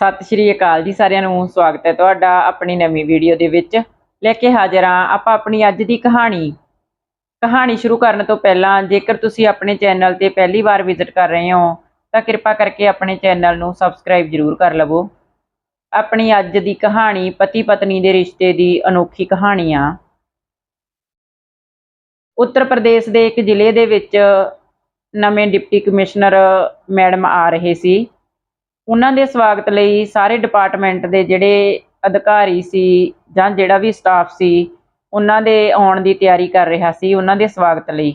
ਸਤਿ ਸ਼੍ਰੀ ਅਕਾਲ ਜੀ ਸਾਰਿਆਂ ਨੂੰ, ਸਵਾਗਤ ਹੈ ਤੁਹਾਡਾ ਆਪਣੀ ਨਵੀਂ ਵੀਡੀਓ ਦੇ ਵਿੱਚ। ਲੈ ਕੇ ਹਾਜ਼ਰ ਹਾਂ ਆਪਾਂ ਆਪਣੀ ਅੱਜ ਦੀ ਕਹਾਣੀ। ਕਹਾਣੀ ਸ਼ੁਰੂ ਕਰਨ ਤੋਂ ਪਹਿਲਾਂ ਜੇਕਰ ਤੁਸੀਂ ਆਪਣੇ ਚੈਨਲ ਤੇ ਪਹਿਲੀ ਵਾਰ ਵਿਜ਼ਿਟ ਕਰ ਰਹੇ ਹੋ, ਤਾਂ ਕਿਰਪਾ ਕਰਕੇ ਆਪਣੇ ਚੈਨਲ ਨੂੰ ਸਬਸਕ੍ਰਾਈਬ ਜ਼ਰੂਰ ਕਰ ਲਵੋ। ਆਪਣੀ ਅੱਜ ਦੀ ਕਹਾਣੀ ਪਤੀ ਪਤਨੀ ਦੇ ਰਿਸ਼ਤੇ ਦੀ ਅਨੋਖੀ ਕਹਾਣੀ ਆ। ਉੱਤਰ ਪ੍ਰਦੇਸ਼ ਦੇ ਇੱਕ ਜ਼ਿਲ੍ਹੇ ਦੇ ਵਿੱਚ ਨਵੇਂ ਡਿਪਟੀ ਕਮਿਸ਼ਨਰ ਮੈਡਮ ਆ ਰਹੇ ਸੀ। ਉਹਨਾਂ ਦੇ ਸਵਾਗਤ ਲਈ ਸਾਰੇ ਡਿਪਾਰਟਮੈਂਟ ਦੇ ਜਿਹੜੇ ਅਧਿਕਾਰੀ ਸੀ ਜਾਂ ਜਿਹੜਾ ਵੀ ਸਟਾਫ ਸੀ, ਉਹਨਾਂ ਦੇ ਆਉਣ ਦੀ ਤਿਆਰੀ ਕਰ ਰਿਹਾ ਸੀ ਉਹਨਾਂ ਦੇ ਸਵਾਗਤ ਲਈ।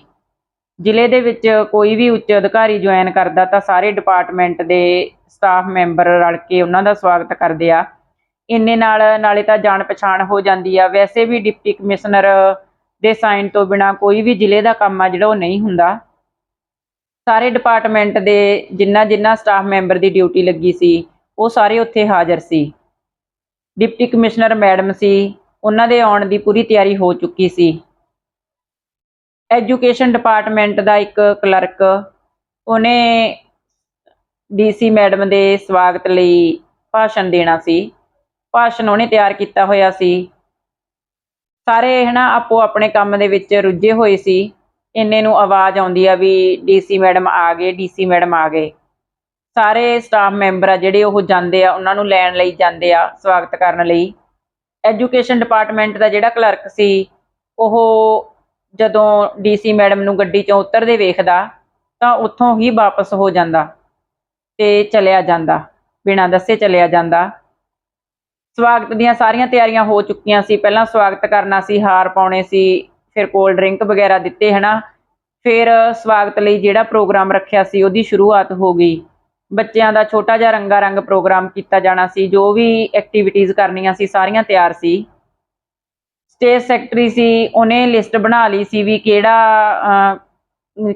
ਜ਼ਿਲ੍ਹੇ ਦੇ ਵਿੱਚ ਕੋਈ ਵੀ ਉੱਚ ਅਧਿਕਾਰੀ ਜੁਆਇਨ ਕਰਦਾ ਤਾਂ ਸਾਰੇ ਡਿਪਾਰਟਮੈਂਟ ਦੇ ਸਟਾਫ ਮੈਂਬਰ ਰਲ ਕੇ ਉਹਨਾਂ ਦਾ ਸਵਾਗਤ ਕਰਦੇ ਆ। ਇੰਨੇ ਨਾਲ, ਨਾਲੇ ਤਾਂ ਜਾਣ ਪਛਾਣ ਹੋ ਜਾਂਦੀ ਆ। ਵੈਸੇ ਵੀ ਡਿਪਟੀ ਕਮਿਸ਼ਨਰ ਦੇ ਸਾਈਨ ਤੋਂ ਬਿਨਾ ਕੋਈ ਵੀ ਜ਼ਿਲ੍ਹੇ ਦਾ ਕੰਮ ਆ ਜਿਹੜਾ ਉਹ ਨਹੀਂ ਹੁੰਦਾ। ਸਾਰੇ ਡਿਪਾਰਟਮੈਂਟ ਦੇ ਜਿੰਨਾ ਜਿੰਨਾ ਸਟਾਫ ਮੈਂਬਰ ਦੀ ਡਿਊਟੀ ਲੱਗੀ ਸੀ, ਉਹ ਸਾਰੇ ਉੱਥੇ ਹਾਜ਼ਰ ਸੀ। ਡਿਪਟੀ ਕਮਿਸ਼ਨਰ ਮੈਡਮ ਸੀ, ਉਹਨਾਂ ਦੇ ਆਉਣ ਦੀ ਪੂਰੀ ਤਿਆਰੀ ਹੋ ਚੁੱਕੀ ਸੀ। ਐਜੂਕੇਸ਼ਨ ਡਿਪਾਰਟਮੈਂਟ ਦਾ ਇੱਕ ਕਲਰਕ ਉਹਨੇ ਡੀਸੀ ਮੈਡਮ ਦੇ ਸਵਾਗਤ ਲਈ ਭਾਸ਼ਣ ਦੇਣਾ ਸੀ। ਭਾਸ਼ਣ ਉਹਨੇ ਤਿਆਰ ਕੀਤਾ ਹੋਇਆ ਸੀ। ਸਾਰੇ ਹਨਾ ਆਪੋ ਆਪਣੇ ਕੰਮ ਦੇ ਵਿੱਚ ਰੁੱਝੇ ਹੋਏ ਸੀ। ਇੰਨੇ ਨੂੰ ਆਵਾਜ਼ ਆਉਂਦੀ ਆ ਵੀ ਡੀਸੀ ਮੈਡਮ ਆ ਗਏ, ਡੀਸੀ ਮੈਡਮ ਆ ਗਏ। ਸਾਰੇ ਸਟਾਫ ਮੈਂਬਰ ਆ ਜਿਹੜੇ ਉਹ ਜਾਂਦੇ ਆ, ਉਹਨਾਂ ਨੂੰ ਲੈਣ ਲਈ ਜਾਂਦੇ ਆ ਸਵਾਗਤ ਕਰਨ ਲਈ। ਐਜੂਕੇਸ਼ਨ ਡਿਪਾਰਟਮੈਂਟ ਦਾ ਜਿਹੜਾ ਕਲਰਕ ਸੀ, ਉਹ ਜਦੋਂ ਡੀਸੀ ਮੈਡਮ ਨੂੰ ਗੱਡੀ ਚੋਂ ਉਤਰਦੇ ਵੇਖਦਾ, ਤਾਂ ਉੱਥੋਂ ਹੀ ਵਾਪਸ ਹੋ ਜਾਂਦਾ ਤੇ ਚਲਿਆ ਜਾਂਦਾ, ਬਿਨਾਂ ਦੱਸੇ ਚਲਿਆ ਜਾਂਦਾ। ਸਵਾਗਤ ਦੀਆਂ ਸਾਰੀਆਂ ਤਿਆਰੀਆਂ ਹੋ ਚੁੱਕੀਆਂ ਸੀ, ਪਹਿਲਾਂ ਸਵਾਗਤ ਕਰਨਾ ਸੀ, ਹਾਰ ਪਾਉਣੇ ਸੀ ਫਿਰ ਕੋਲਡ ਡਰਿੰਕ ਵਗੈਰਾ ਦਿੱਤੇ, ਹਨਾ? ਫਿਰ ਸਵਾਗਤ ਲਈ ਜਿਹੜਾ ਪ੍ਰੋਗਰਾਮ ਰੱਖਿਆ ਸੀ, ਉਹਦੀ ਸ਼ੁਰੂਆਤ ਹੋ ਗਈ। ਬੱਚਿਆਂ ਦਾ ਛੋਟਾ ਜਿਹਾ ਰੰਗਾ ਰੰਗ ਪ੍ਰੋਗਰਾਮ ਕੀਤਾ ਜਾਣਾ ਸੀ, ਜੋ ਵੀ ਐਕਟੀਵਿਟੀਜ਼ ਕਰਨੀਆਂ ਸੀ, ਸਾਰੀਆਂ ਤਿਆਰ ਸੀ। ਸਟੇਜ ਸੈਕਟਰੀ ਸੀ, ਉਹਨੇ ਲਿਸਟ ਬਣਾ ਲਈ ਸੀ ਵੀ ਕਿਹੜਾ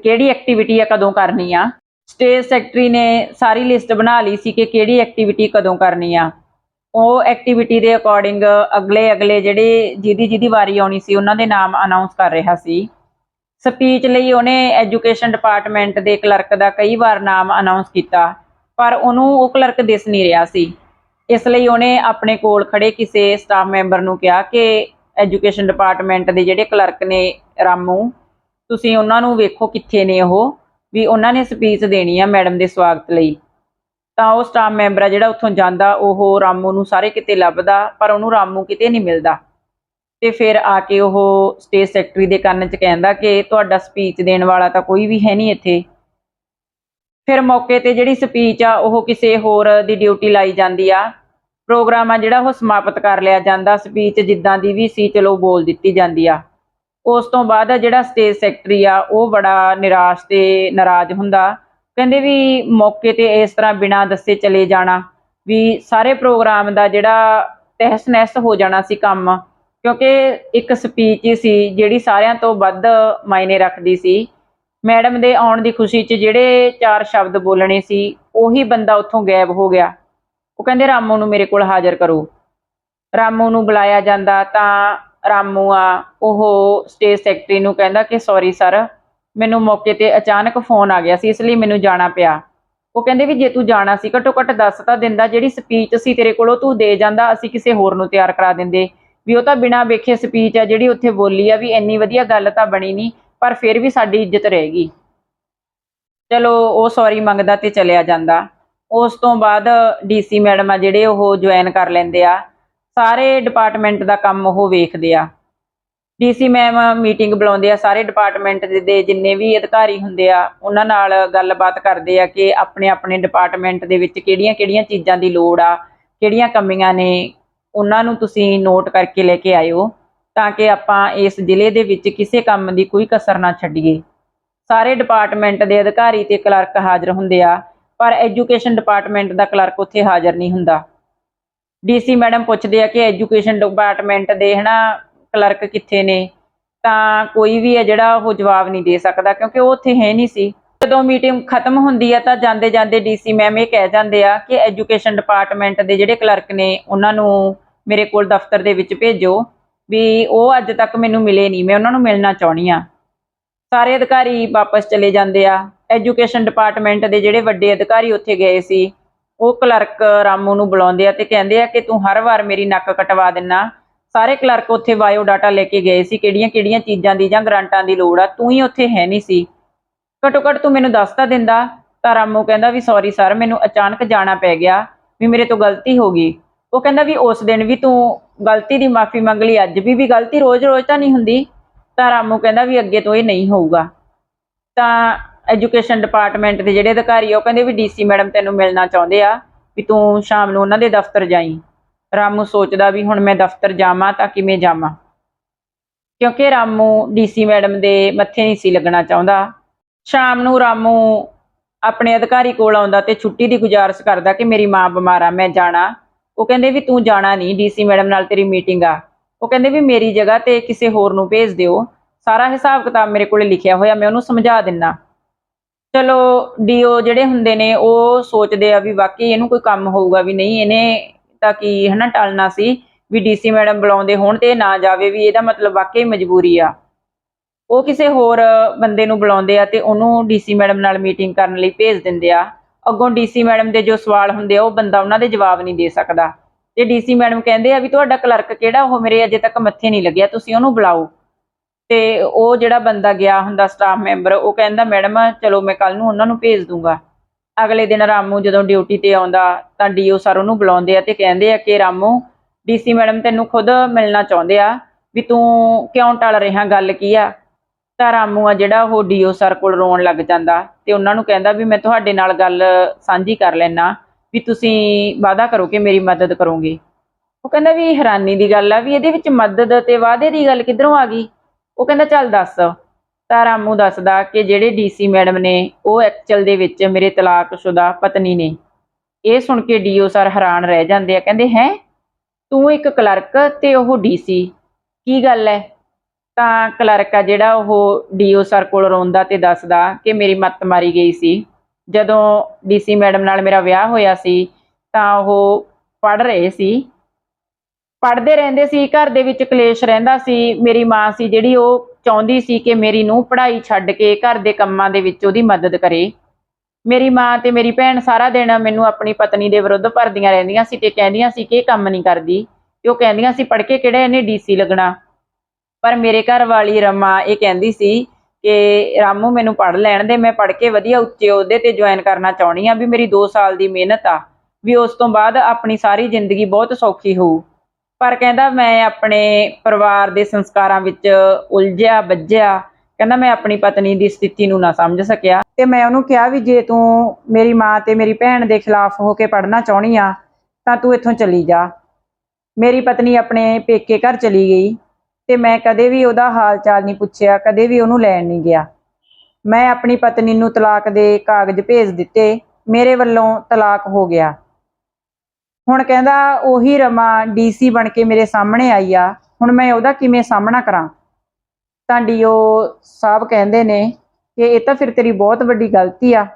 ਕਿਹੜੀ ਐਕਟੀਵਿਟੀ ਆ, ਕਦੋਂ ਕਰਨੀ ਆ। ਸਟੇਜ ਸੈਕਟਰੀ ਨੇ ਸਾਰੀ ਲਿਸਟ ਬਣਾ ਲਈ ਸੀ ਕਿ ਕਿਹੜੀ ਐਕਟੀਵਿਟੀ ਕਦੋਂ ਕਰਨੀ ਆ। ਉਹ ਐਕਟੀਵਿਟੀ ਦੇ ਅਕੋਰਡਿੰਗ ਅਗਲੇ ਅਗਲੇ ਜਿਹੜੇ ਜਿਹਦੀ ਜਿਹਦੀ ਵਾਰੀ ਆਉਣੀ ਸੀ, ਉਹਨਾਂ ਦੇ ਨਾਮ ਅਨਾਉਂਸ ਕਰ ਰਿਹਾ ਸੀ। ਸਪੀਚ ਲਈ ਉਹਨੇ ਐਜੂਕੇਸ਼ਨ ਡਿਪਾਰਟਮੈਂਟ ਦੇ ਕਲਰਕ ਦਾ ਕਈ ਵਾਰ ਨਾਮ ਅਨਾਉਂਸ ਕੀਤਾ, ਪਰ ਉਹਨੂੰ ਉਹ ਕਲਰਕ ਦਿਸ ਨਹੀਂ ਰਿਹਾ ਸੀ। ਇਸ ਲਈ ਉਹਨੇ ਆਪਣੇ ਕੋਲ ਖੜੇ ਕਿਸੇ ਸਟਾਫ ਮੈਂਬਰ ਨੂੰ ਕਿਹਾ ਕਿ ਐਜੂਕੇਸ਼ਨ ਡਿਪਾਰਟਮੈਂਟ ਦੇ ਜਿਹੜੇ ਕਲਰਕ ਨੇ ਰਾਮੂ, ਤੁਸੀਂ ਉਹਨਾਂ ਨੂੰ ਵੇਖੋ ਕਿੱਥੇ ਨੇ ਉਹ, ਵੀ ਉਹਨਾਂ ਨੇ ਸਪੀਚ ਦੇਣੀ ਆ ਮੈਡਮ ਦੇ ਸਵਾਗਤ ਲਈ। ਤਾਂ ਉਹ ਸਟਾਫ ਮੈਂਬਰ ਆ ਜਿਹੜਾ ਉੱਥੋਂ ਜਾਂਦਾ, ਉਹ ਰਾਮੂ ਨੂੰ ਸਾਰੇ ਕਿਤੇ ਲੱਭਦਾ, ਪਰ ਉਹਨੂੰ ਰਾਮੂ ਕਿਤੇ ਨਹੀਂ ਮਿਲਦਾ। ਤੇ ਫਿਰ ਆ ਕੇ ਉਹ ਸਟੇਜ ਸੈਕਟਰੀ ਦੇ ਕੰਨ 'ਚ ਕਹਿੰਦਾ ਕਿ ਤੁਹਾਡਾ ਸਪੀਚ ਦੇਣ ਵਾਲਾ ਤਾਂ ਕੋਈ ਵੀ ਹੈ ਨਹੀਂ ਇੱਥੇ। ਫਿਰ ਮੌਕੇ ਤੇ ਜਿਹੜੀ ਸਪੀਚ ਆ, ਉਹ ਕਿਸੇ ਹੋਰ ਦੀ ਡਿਊਟੀ ਲਾਈ ਜਾਂਦੀ ਆ। ਪ੍ਰੋਗਰਾਮ ਆ ਜਿਹੜਾ, ਉਹ ਸਮਾਪਤ ਕਰ ਲਿਆ ਜਾਂਦਾ। ਸਪੀਚ ਜਿੱਦਾਂ ਦੀ ਵੀ ਸੀ, ਚਲੋ ਬੋਲ ਦਿੱਤੀ ਜਾਂਦੀ ਆ। ਉਸ ਤੋਂ ਬਾਅਦ ਜਿਹੜਾ ਸਟੇਜ ਸੈਕਟਰੀ ਆ, ਉਹ ਬੜਾ ਨਿਰਾਸ਼ ਤੇ ਨਾਰਾਜ਼ ਹੁੰਦਾ। ਕਹਿੰਦੇ ਵੀ ਮੌਕੇ ਤੇ ਇਸ ਤਰ੍ਹਾਂ ਬਿਨਾਂ ਦੱਸੇ ਚਲੇ ਜਾਣਾ, ਵੀ ਸਾਰੇ ਪ੍ਰੋਗਰਾਮ ਦਾ ਜਿਹੜਾ ਤਹਿਸ ਨਹਿਸ ਹੋ ਜਾਣਾ ਸੀ ਕੰਮ, ਕਿਉਂਕਿ ਇੱਕ ਸਪੀਚ ਹੀ ਸੀ ਜਿਹੜੀ ਸਾਰਿਆਂ ਤੋਂ ਵੱਧ ਮਾਇਨੇ ਰੱਖਦੀ ਸੀ। ਮੈਡਮ ਦੇ ਆਉਣ ਦੀ ਖੁਸ਼ੀ 'ਚ ਜਿਹੜੇ ਚਾਰ ਸ਼ਬਦ ਬੋਲਣੇ ਸੀ, ਉਹੀ ਬੰਦਾ ਉੱਥੋਂ ਗਾਇਬ ਹੋ ਗਿਆ। ਉਹ ਕਹਿੰਦੇ, ਰਾਮੂ ਨੂੰ ਮੇਰੇ ਕੋਲ ਹਾਜ਼ਰ ਕਰੋ। ਰਾਮੂ ਨੂੰ ਬੁਲਾਇਆ ਜਾਂਦਾ ਤਾਂ ਰਾਮੂ ਆ, ਉਹ ਸਟੇਜ ਸੈਕਟਰੀ ਨੂੰ ਕਹਿੰਦਾ ਕਿ ਸੌਰੀ ਸਰ ਮੈਨੂੰ ਮੌਕੇ ਤੇ ਅਚਾਨਕ ਫੋਨ ਆ ਗਿਆ ਸੀ, ਇਸ ਲਈ ਮੈਨੂੰ ਜਾਣਾ ਪਿਆ। ਉਹ ਕਹਿੰਦੇ ਵੀ ਜੇ ਤੂੰ ਜਾਣਾ ਸੀ, ਘੱਟੋ ਘੱਟ ਦੱਸ ਤਾਂ ਦਿੰਦਾ, ਜਿਹੜੀ ਸਪੀਚ ਸੀ ਤੇਰੇ ਕੋਲੋਂ ਤੂੰ ਦੇ ਜਾਂਦਾ, ਅਸੀਂ ਕਿਸੇ ਹੋਰ ਨੂੰ ਤਿਆਰ ਕਰਾ ਦਿੰਦੇ। ਵੀ ਉਹ ਤਾਂ ਬਿਨਾਂ ਵੇਖੇ ਸਪੀਚ ਆ, ਜਿਹੜੀ ਉੱਥੇ ਬੋਲੀ ਆ ਵੀ ਇੰਨੀ ਵਧੀਆ ਗੱਲ ਤਾਂ ਬਣੀ ਨਹੀਂ, ਪਰ ਫਿਰ ਵੀ ਸਾਡੀ ਇੱਜ਼ਤ ਰਹੇਗੀ ਚਲੋ, ਉਹ ਸੌਰੀ ਮੰਗਦਾ ਤੇ ਚਲਿਆ ਜਾਂਦਾ। ਉਸ ਤੋਂ ਬਾਅਦ ਡੀਸੀ ਮੈਡਮ ਆ ਜਿਹੜੇ ਉਹ ਜੁਆਇਨ ਕਰ ਲੈਂਦੇ ਆ। ਸਾਰੇ ਡਿਪਾਰਟਮੈਂਟ ਦਾ ਕੰਮ ਉਹ ਵੇਖਦੇ ਆ। ਡੀਸੀ ਮੈਮ ਮੀਟਿੰਗ ਬੁਲਾਉਂਦੇ ਆ, ਸਾਰੇ ਡਿਪਾਰਟਮੈਂਟ ਦੇ- ਜਿੰਨੇ ਵੀ ਅਧਿਕਾਰੀ ਹੁੰਦੇ ਆ, ਉਹਨਾਂ ਨਾਲ ਗੱਲਬਾਤ ਕਰਦੇ ਆ ਕਿ ਆਪਣੇ ਆਪਣੇ ਡਿਪਾਰਟਮੈਂਟ ਦੇ ਵਿੱਚ ਕਿਹੜੀਆਂ-ਕਿਹੜੀਆਂ ਚੀਜ਼ਾਂ ਦੀ ਲੋੜ ਆ, ਕਿਹੜੀਆਂ ਕਮੀਆਂ ਨੇ, ਉਹਨਾਂ ਨੂੰ ਤੁਸੀਂ ਨੋਟ ਕਰਕੇ ਲੈ ਕੇ ਆਇਓ ਤਾਂ ਕਿ ਆਪਾਂ ਇਸ ਜ਼ਿਲ੍ਹੇ ਦੇ ਵਿੱਚ ਕਿਸੇ ਕੰਮ ਦੀ ਕੋਈ ਕਸਰ ਨਾ ਛੱਡੀਏ। ਸਾਰੇ ਡਿਪਾਰਟਮੈਂਟ ਦੇ ਅਧਿਕਾਰੀ ਤੇ ਕਲਰਕ ਹਾਜ਼ਰ ਹੁੰਦੇ ਆ, ਪਰ ਐਜੂਕੇਸ਼ਨ ਡਿਪਾਰਟਮੈਂਟ ਦਾ ਕਲਰਕ ਉੱਥੇ ਹਾਜ਼ਰ ਨਹੀਂ ਹੁੰਦਾ। ਡੀਸੀ ਮੈਡਮ ਪੁੱਛਦੇ ਆ ਕਿ ਐਜੂਕੇਸ਼ਨ ਡਿਪਾਰਟਮੈਂਟ ਦੇ ਹਨਾ ਕਲਰਕ ਕਿੱਥੇ ਨੇ? ਤਾਂ ਕੋਈ ਵੀ ਹੈ ਜਿਹੜਾ ਉਹ ਜਵਾਬ ਨਹੀਂ ਦੇ ਸਕਦਾ ਕਿਉਂਕਿ ਉਹ ਉੱਥੇ ਹੈ ਨਹੀਂ ਸੀ। ਜਦੋਂ ਮੀਟਿੰਗ ਖਤਮ ਹੁੰਦੀ ਆ ਤਾਂ ਜਾਂਦੇ ਜਾਂਦੇ ਡੀਸੀ ਮੈਮ ਇਹ ਕਹਿ ਜਾਂਦੇ ਆ ਕਿ ਐਜੂਕੇਸ਼ਨ ਡਿਪਾਰਟਮੈਂਟ ਦੇ ਜਿਹੜੇ ਕਲਰਕ ਨੇ ਉਹਨਾਂ ਨੂੰ ਮੇਰੇ ਕੋਲ ਦਫ਼ਤਰ ਦੇ ਵਿੱਚ ਭੇਜੋ ਵੀ ਉਹ ਅੱਜ ਤੱਕ ਮੈਨੂੰ ਮਿਲੇ ਨਹੀਂ, ਮੈਂ ਉਹਨਾਂ ਨੂੰ ਮਿਲਣਾ ਚਾਹੁੰਦੀ ਆ ਸਾਰੇ ਅਧਿਕਾਰੀ ਵਾਪਸ ਚਲੇ ਜਾਂਦੇ ਆ। ਐਜੂਕੇਸ਼ਨ ਡਿਪਾਰਟਮੈਂਟ ਦੇ ਜਿਹੜੇ ਵੱਡੇ ਅਧਿਕਾਰੀ ਉੱਥੇ ਗਏ ਸੀ, ਉਹ ਕਲਰਕ ਰਾਮੂ ਨੂੰ ਬੁਲਾਉਂਦੇ ਆ ਤੇ ਕਹਿੰਦੇ ਆ ਕਿ ਤੂੰ ਹਰ ਵਾਰ ਮੇਰੀ ਨੱਕ ਕਟਵਾ ਦਿੰਨਾ ਸਾਰੇ ਕਲਰਕ ਉੱਥੇ ਬਾਇਓ ਡਾਟਾ ਲੈ ਕੇ ਗਏ ਸੀ, ਕਿਹੜੀਆਂ ਕਿਹੜੀਆਂ ਚੀਜ਼ਾਂ ਦੀ ਜਾਂ ਗ੍ਰਾਂਟਾਂ ਦੀ ਲੋੜ ਆ, ਤੂੰ ਹੀ ਉੱਥੇ ਹੈ ਨਹੀਂ ਸੀ। ਘੱਟੋ ਘੱਟ ਤੂੰ ਮੈਨੂੰ ਦੱਸ ਤਾਂ ਦਿੰਦਾ, ਤਾਂ ਰਾਮੂ ਕਹਿੰਦਾ ਵੀ ਸੌਰੀ ਸਰ ਮੈਨੂੰ ਅਚਾਨਕ ਜਾਣਾ ਪੈ ਗਿਆ ਵੀ ਮੇਰੇ ਤੋਂ ਗਲਤੀ ਹੋ ਗਈ। ਉਹ ਕਹਿੰਦਾ ਵੀ ਉਸ ਦਿਨ ਵੀ ਤੂੰ ਗਲਤੀ ਦੀ ਮਾਫੀ ਮੰਗ ਲਈ, ਅੱਜ ਵੀ ਵੀ ਗਲਤੀ ਰੋਜ਼-ਰੋਜ਼ ਤਾਂ ਨਹੀਂ ਹੁੰਦੀ। ਤਾਂ ਰਾਮੂ ਕਹਿੰਦਾ ਵੀ ਅੱਗੇ ਤੋਂ ਇਹ ਨਹੀਂ ਹੋਊਗਾ। ਤਾਂ ਐਜੂਕੇਸ਼ਨ ਡਿਪਾਰਟਮੈਂਟ ਦੇ ਜਿਹੜੇ ਅਧਿਕਾਰੀ ਆ, ਉਹ ਕਹਿੰਦੇ ਵੀ ਡੀਸੀ ਮੈਡਮ ਤੈਨੂੰ ਮਿਲਣਾ ਚਾਹੁੰਦੇ ਆ ਵੀ ਤੂੰ ਸ਼ਾਮ ਨੂੰ ਉਹਨਾਂ ਦੇ ਦਫ਼ਤਰ ਜਾਈਂ। ਰਾਮੂ ਸੋਚਦਾ ਵੀ ਹੁਣ ਮੈਂ ਦਫ਼ਤਰ ਜਾਵਾਂ ਤਾਂ ਕਿਵੇਂ ਜਾਵਾਂ। ਕਿਉਂਕਿ ਰਾਮੂ ਡੀਸੀ ਮੈਡਮ ਦੇ ਮੱਥੇ ਨਹੀਂ ਸੀ ਲੱਗਣਾ ਚਾਹੁੰਦਾ। ਸ਼ਾਮ ਨੂੰ ਰਾਮੂ ਆਪਣੇ ਅਧਿਕਾਰੀ ਕੋਲ ਆਉਂਦਾ ਤੇ ਛੁੱਟੀ ਦੀ ਗੁਜ਼ਾਰਿਸ਼ ਕਰਦਾ ਕਿ ਮੇਰੀ ਮਾਂ ਬਿਮਾਰ ਆ, ਮੈਂ ਜਾਣਾ। ਉਹ ਕਹਿੰਦੇ ਵੀ ਤੂੰ ਜਾਣਾ ਨਹੀਂ ਡੀਸੀ ਮੈਡਮ ਨਾਲ ਤੇਰੀ ਮੀਟਿੰਗ ਆ। ਉਹ ਕਹਿੰਦੇ ਵੀ ਮੇਰੀ ਜਗ੍ਹਾ ਤੇ ਕਿਸੇ ਹੋਰ ਨੂੰ ਭੇਜ ਦਿਓ। ਸਾਰਾ ਹਿਸਾਬ ਕਿਤਾਬ ਮੇਰੇ ਕੋਲੇ ਲਿਖਿਆ ਹੋਇਆ, ਮੈਂ ਉਹਨੂੰ ਸਮਝਾ ਦਿੰਨਾ। ਚਲੋ ਡੀਓ ਜਿਹੜੇ ਹੁੰਦੇ ਨੇ, ਉਹ ਸੋਚਦੇ ਆ ਵੀ ਵਾਕਈ ਇਹਨੂੰ ਕੋਈ ਕੰਮ ਹੋਊਗਾ ਵੀ ਨਹੀਂ, ਇਹਨੇ ਤਾਂ ਕੀ ਹਨਾ ਟਲਣਾ ਸੀ ਵੀ ਡੀਸੀ ਮੈਡਮ ਬੁਲਾਉਂਦੇ ਹੋਣ ਤੇ ਨਾ ਜਾਵੇ ਵੀ ਇਹਦਾ ਮਤਲਬ ਵਾਕਈ ਮਜਬੂਰੀ ਆ। ਉਹ ਕਿਸੇ ਹੋਰ ਬੰਦੇ ਨੂੰ ਬੁਲਾਉਂਦੇ ਆ ਤੇ ਉਹਨੂੰ ਡੀਸੀ ਮੈਡਮ ਨਾਲ ਮੀਟਿੰਗ ਕਰਨ ਲਈ ਭੇਜ ਦਿੰਦੇ ਆ। ਅੱਗੋਂ ਡੀਸੀ ਮੈਡਮ ਦੇ ਜੋ ਸਵਾਲ ਹੁੰਦੇ ਆ, ਉਹ ਬੰਦਾ ਉਹਨਾਂ ਦੇ ਜਵਾਬ ਨਹੀਂ ਦੇ ਸਕਦਾ। ਤੇ ਡੀਸੀ ਮੈਡਮ ਕਹਿੰਦੇ ਆ ਵੀ ਤੁਹਾਡਾ ਕਲਰਕ ਕਿਹੜਾ, ਉਹ ਮੇਰੇ ਅਜੇ ਤੱਕ ਮੱਥੇ ਨਹੀਂ ਲੱਗਿਆ, ਤੁਸੀਂ ਉਹਨੂੰ ਬੁਲਾਓ। ਤੇ ਉਹ ਜਿਹੜਾ ਬੰਦਾ ਗਿਆ ਹੁੰਦਾ ਸਟਾਫ ਮੈਂਬਰ ਉਹ ਕਹਿੰਦਾ, ਮੈਡਮ, ਚਲੋ ਮੈਂ ਕੱਲ ਨੂੰ ਉਹਨਾਂ ਨੂੰ ਭੇਜ ਦੂੰਗਾ। ਅਗਲੇ ਦਿਨ ਰਾਮੂ ਜਦੋਂ ਡਿਊਟੀ ਤੇ ਆਉਂਦਾ, ਤਾਂ ਡੀਓ ਸਰ ਉਹਨੂੰ ਬੁਲਾਉਂਦੇ ਆ ਤੇ ਕਹਿੰਦੇ ਆ ਕਿ ਰਾਮੂ, ਡੀਸੀ ਮੈਡਮ ਤੈਨੂੰ ਖੁਦ ਮਿਲਣਾ ਚਾਹੁੰਦੇ ਆ ਵੀ ਤੂੰ ਕਿਉਂ ਟਲ ਰਿਹਾ, ਗੱਲ ਕੀ ਆ? ਤਾਂ ਰਾਮੂ ਆ ਜਿਹੜਾ ਉਹ ਡੀਓ ਸਰ ਕੋਲ ਰੋਣ ਲੱਗ ਜਾਂਦਾ ਤੇ ਉਹਨਾਂ ਨੂੰ ਕਹਿੰਦਾ ਵੀ ਮੈਂ ਤੁਹਾਡੇ ਨਾਲ ਗੱਲ ਸਾਂਝੀ ਕਰ ਲੈਣਾ ਵੀ ਤੁਸੀਂ ਵਾਅਦਾ ਕਰੋ ਕਿ ਮੇਰੀ ਮਦਦ ਕਰੋਗੇ। ਉਹ ਕਹਿੰਦਾ ਵੀ ਹੈਰਾਨੀ ਦੀ ਗੱਲ ਆ ਵੀ ਇਹਦੇ ਵਿੱਚ ਮਦਦ ਤੇ ਵਾਅਦੇ ਦੀ ਗੱਲ ਕਿੱਧਰੋਂ ਆ ਗਈ? ਉਹ ਕਹਿੰਦਾ ਚੱਲ ਦੱਸ। ਤਾਂ ਰਾਮੂ ਦੱਸਦਾ ਕਿ ਜਿਹੜੇ ਡੀਸੀ ਮੈਡਮ ਨੇ, ਉਹ ਐਕਚੁਅਲ ਦੇ ਵਿੱਚ ਮੇਰੇ ਤਲਾਕਸ਼ੁਦਾ ਪਤਨੀ ਨੇ। ਇਹ ਸੁਣ ਕੇ ਡੀਓ ਸਰ ਹੈਰਾਨ ਰਹਿ ਜਾਂਦੇ ਆ, ਕਹਿੰਦੇ, ਹੈ? ਤੂੰ ਇੱਕ ਕਲਰਕ ਤੇ ਉਹ ਡੀਸੀ ਕੀ ਗੱਲ ਹੈ ਤਾਂ ਕਲਰਕ ਆ ਜਿਹੜਾ, ਉਹ ਡੀਓ ਸਰ ਕੋਲ ਰੋਂਦਾ ਤੇ ਦੱਸਦਾ ਕਿ ਮੇਰੀ ਮੱਤ ਮਾਰੀ ਗਈ ਸੀ। ਜਦੋਂ ਡੀਸੀ ਮੈਡਮ ਨਾਲ ਮੇਰਾ ਵਿਆਹ ਹੋਇਆ ਸੀ, ਤਾਂ ਉਹ ਪੜ ਰਹੇ ਸੀ। ਪੜ੍ਹਦੇ ਰਹਿੰਦੇ ਸੀ, ਘਰ ਦੇ ਵਿੱਚ ਕਲੇਸ਼ ਰਹਿੰਦਾ ਸੀ। ਮੇਰੀ ਮਾਂ ਸੀ ਜਿਹੜੀ, ਉਹ ਚਾਹੁੰਦੀ ਸੀ ਕਿ ਮੇਰੀ ਨੂੰ ਪੜ੍ਹਾਈ ਛੱਡ ਕੇ ਘਰ ਦੇ ਕੰਮਾਂ ਦੇ ਵਿੱਚ ਉਹਦੀ ਮਦਦ ਕਰੇ। ਮੇਰੀ ਮਾਂ ਤੇ ਮੇਰੀ ਭੈਣ ਸਾਰਾ ਦਿਨ ਮੈਨੂੰ ਆਪਣੀ ਪਤਨੀ ਦੇ ਵਿਰੁੱਧ ਭਰਦੀਆਂ ਰਹਿੰਦੀਆਂ ਸੀ ਤੇ ਕਹਿੰਦੀਆਂ ਸੀ ਕਿ ਇਹ ਕੰਮ ਨਹੀਂ ਕਰਦੀ। ਤੇ ਉਹ ਕਹਿੰਦੀਆਂ ਸੀ, ਪੜ੍ਹ ਕੇ ਕਿਹੜਾ ਇਹਨੇ ਡੀਸੀ ਲੱਗਣਾ? ਪਰ ਮੇਰੇ ਘਰ ਵਾਲੀ ਰਮਾ ਇਹ ਕਹਿੰਦੀ ਸੀ ਕਿ, ਰਾਮੂ, ਮੈਨੂੰ ਪੜ੍ਹ ਲੈਣ ਦੇ, ਮੈਂ ਪੜ੍ਹ ਕੇ ਵਧੀਆ ਉੱਚੇ ਅਹੁਦੇ ਤੇ ਜੁਆਇਨ ਕਰਨਾ ਚਾਹੁੰਦੀ ਆ ਵੀ ਮੇਰੀ 2 ਸਾਲ ਦੀ ਮਿਹਨਤ ਆ, ਵੀ ਉਸ ਤੋਂ ਬਾਅਦ ਆਪਣੀ ਸਾਰੀ ਜ਼ਿੰਦਗੀ ਬਹੁਤ ਸੌਖੀ ਹੋਊ। ਪਰ ਕਹਿੰਦਾ ਮੈਂ ਆਪਣੇ ਪਰਿਵਾਰ ਦੇ ਸੰਸਕਾਰਾਂ ਵਿੱਚ ਉਲਝਿਆ ਵੱਜਿਆ ਕਹਿੰਦਾ ਮੈਂ ਆਪਣੀ ਪਤਨੀ ਦੀ ਸਥਿਤੀ ਨੂੰ ਨਾ ਸਮਝ ਸਕਿਆ। ਤੇ ਮੈਂ ਉਹਨੂੰ ਕਿਹਾ ਵੀ ਜੇ ਤੂੰ ਮੇਰੀ ਮਾਂ ਤੇ ਮੇਰੀ ਭੈਣ ਦੇ ਖਿਲਾਫ ਹੋ ਕੇ ਪੜ੍ਹਨਾ ਚਾਹਣੀ ਆ, ਤਾਂ ਤੂੰ ਇੱਥੋਂ ਚਲੀ ਜਾ। ਮੇਰੀ ਪਤਨੀ ਆਪਣੇ ਪੇਕੇ ਘਰ ਚਲੀ ਗਈ ਤੇ ਮੈਂ ਕਦੇ ਵੀ ਉਹਦਾ ਹਾਲ ਚਾਲ ਨਹੀਂ ਪੁੱਛਿਆ, ਕਦੇ ਵੀ ਉਹਨੂੰ ਲੈਣ ਨਹੀਂ ਗਿਆ। ਮੈਂ ਆਪਣੀ ਪਤਨੀ ਨੂੰ ਤਲਾਕ ਦੇ ਕਾਗਜ਼ ਭੇਜ ਦਿੱਤੇ, ਮੇਰੇ ਵੱਲੋਂ ਤਲਾਕ ਹੋ ਗਿਆ। ਹੁਣ ਕਹਿੰਦਾ ਉਹੀ ਰਮਾ ਡੀਸੀ ਬਣ ਕੇ ਮੇਰੇ ਸਾਹਮਣੇ ਆਈ ਆ, ਹੁਣ ਮੈਂ ਉਹਦਾ ਕਿਵੇਂ ਸਾਹਮਣਾ ਕਰਾਂ? ਤਾਂ ਡੀਓ ਸਾਹਿਬ ਕਹਿੰਦੇ ਨੇ ਕਿ ਇਹ ਤਾਂ ਫਿਰ ਤੇਰੀ ਬਹੁਤ ਵੱਡੀ ਗਲਤੀ ਆ।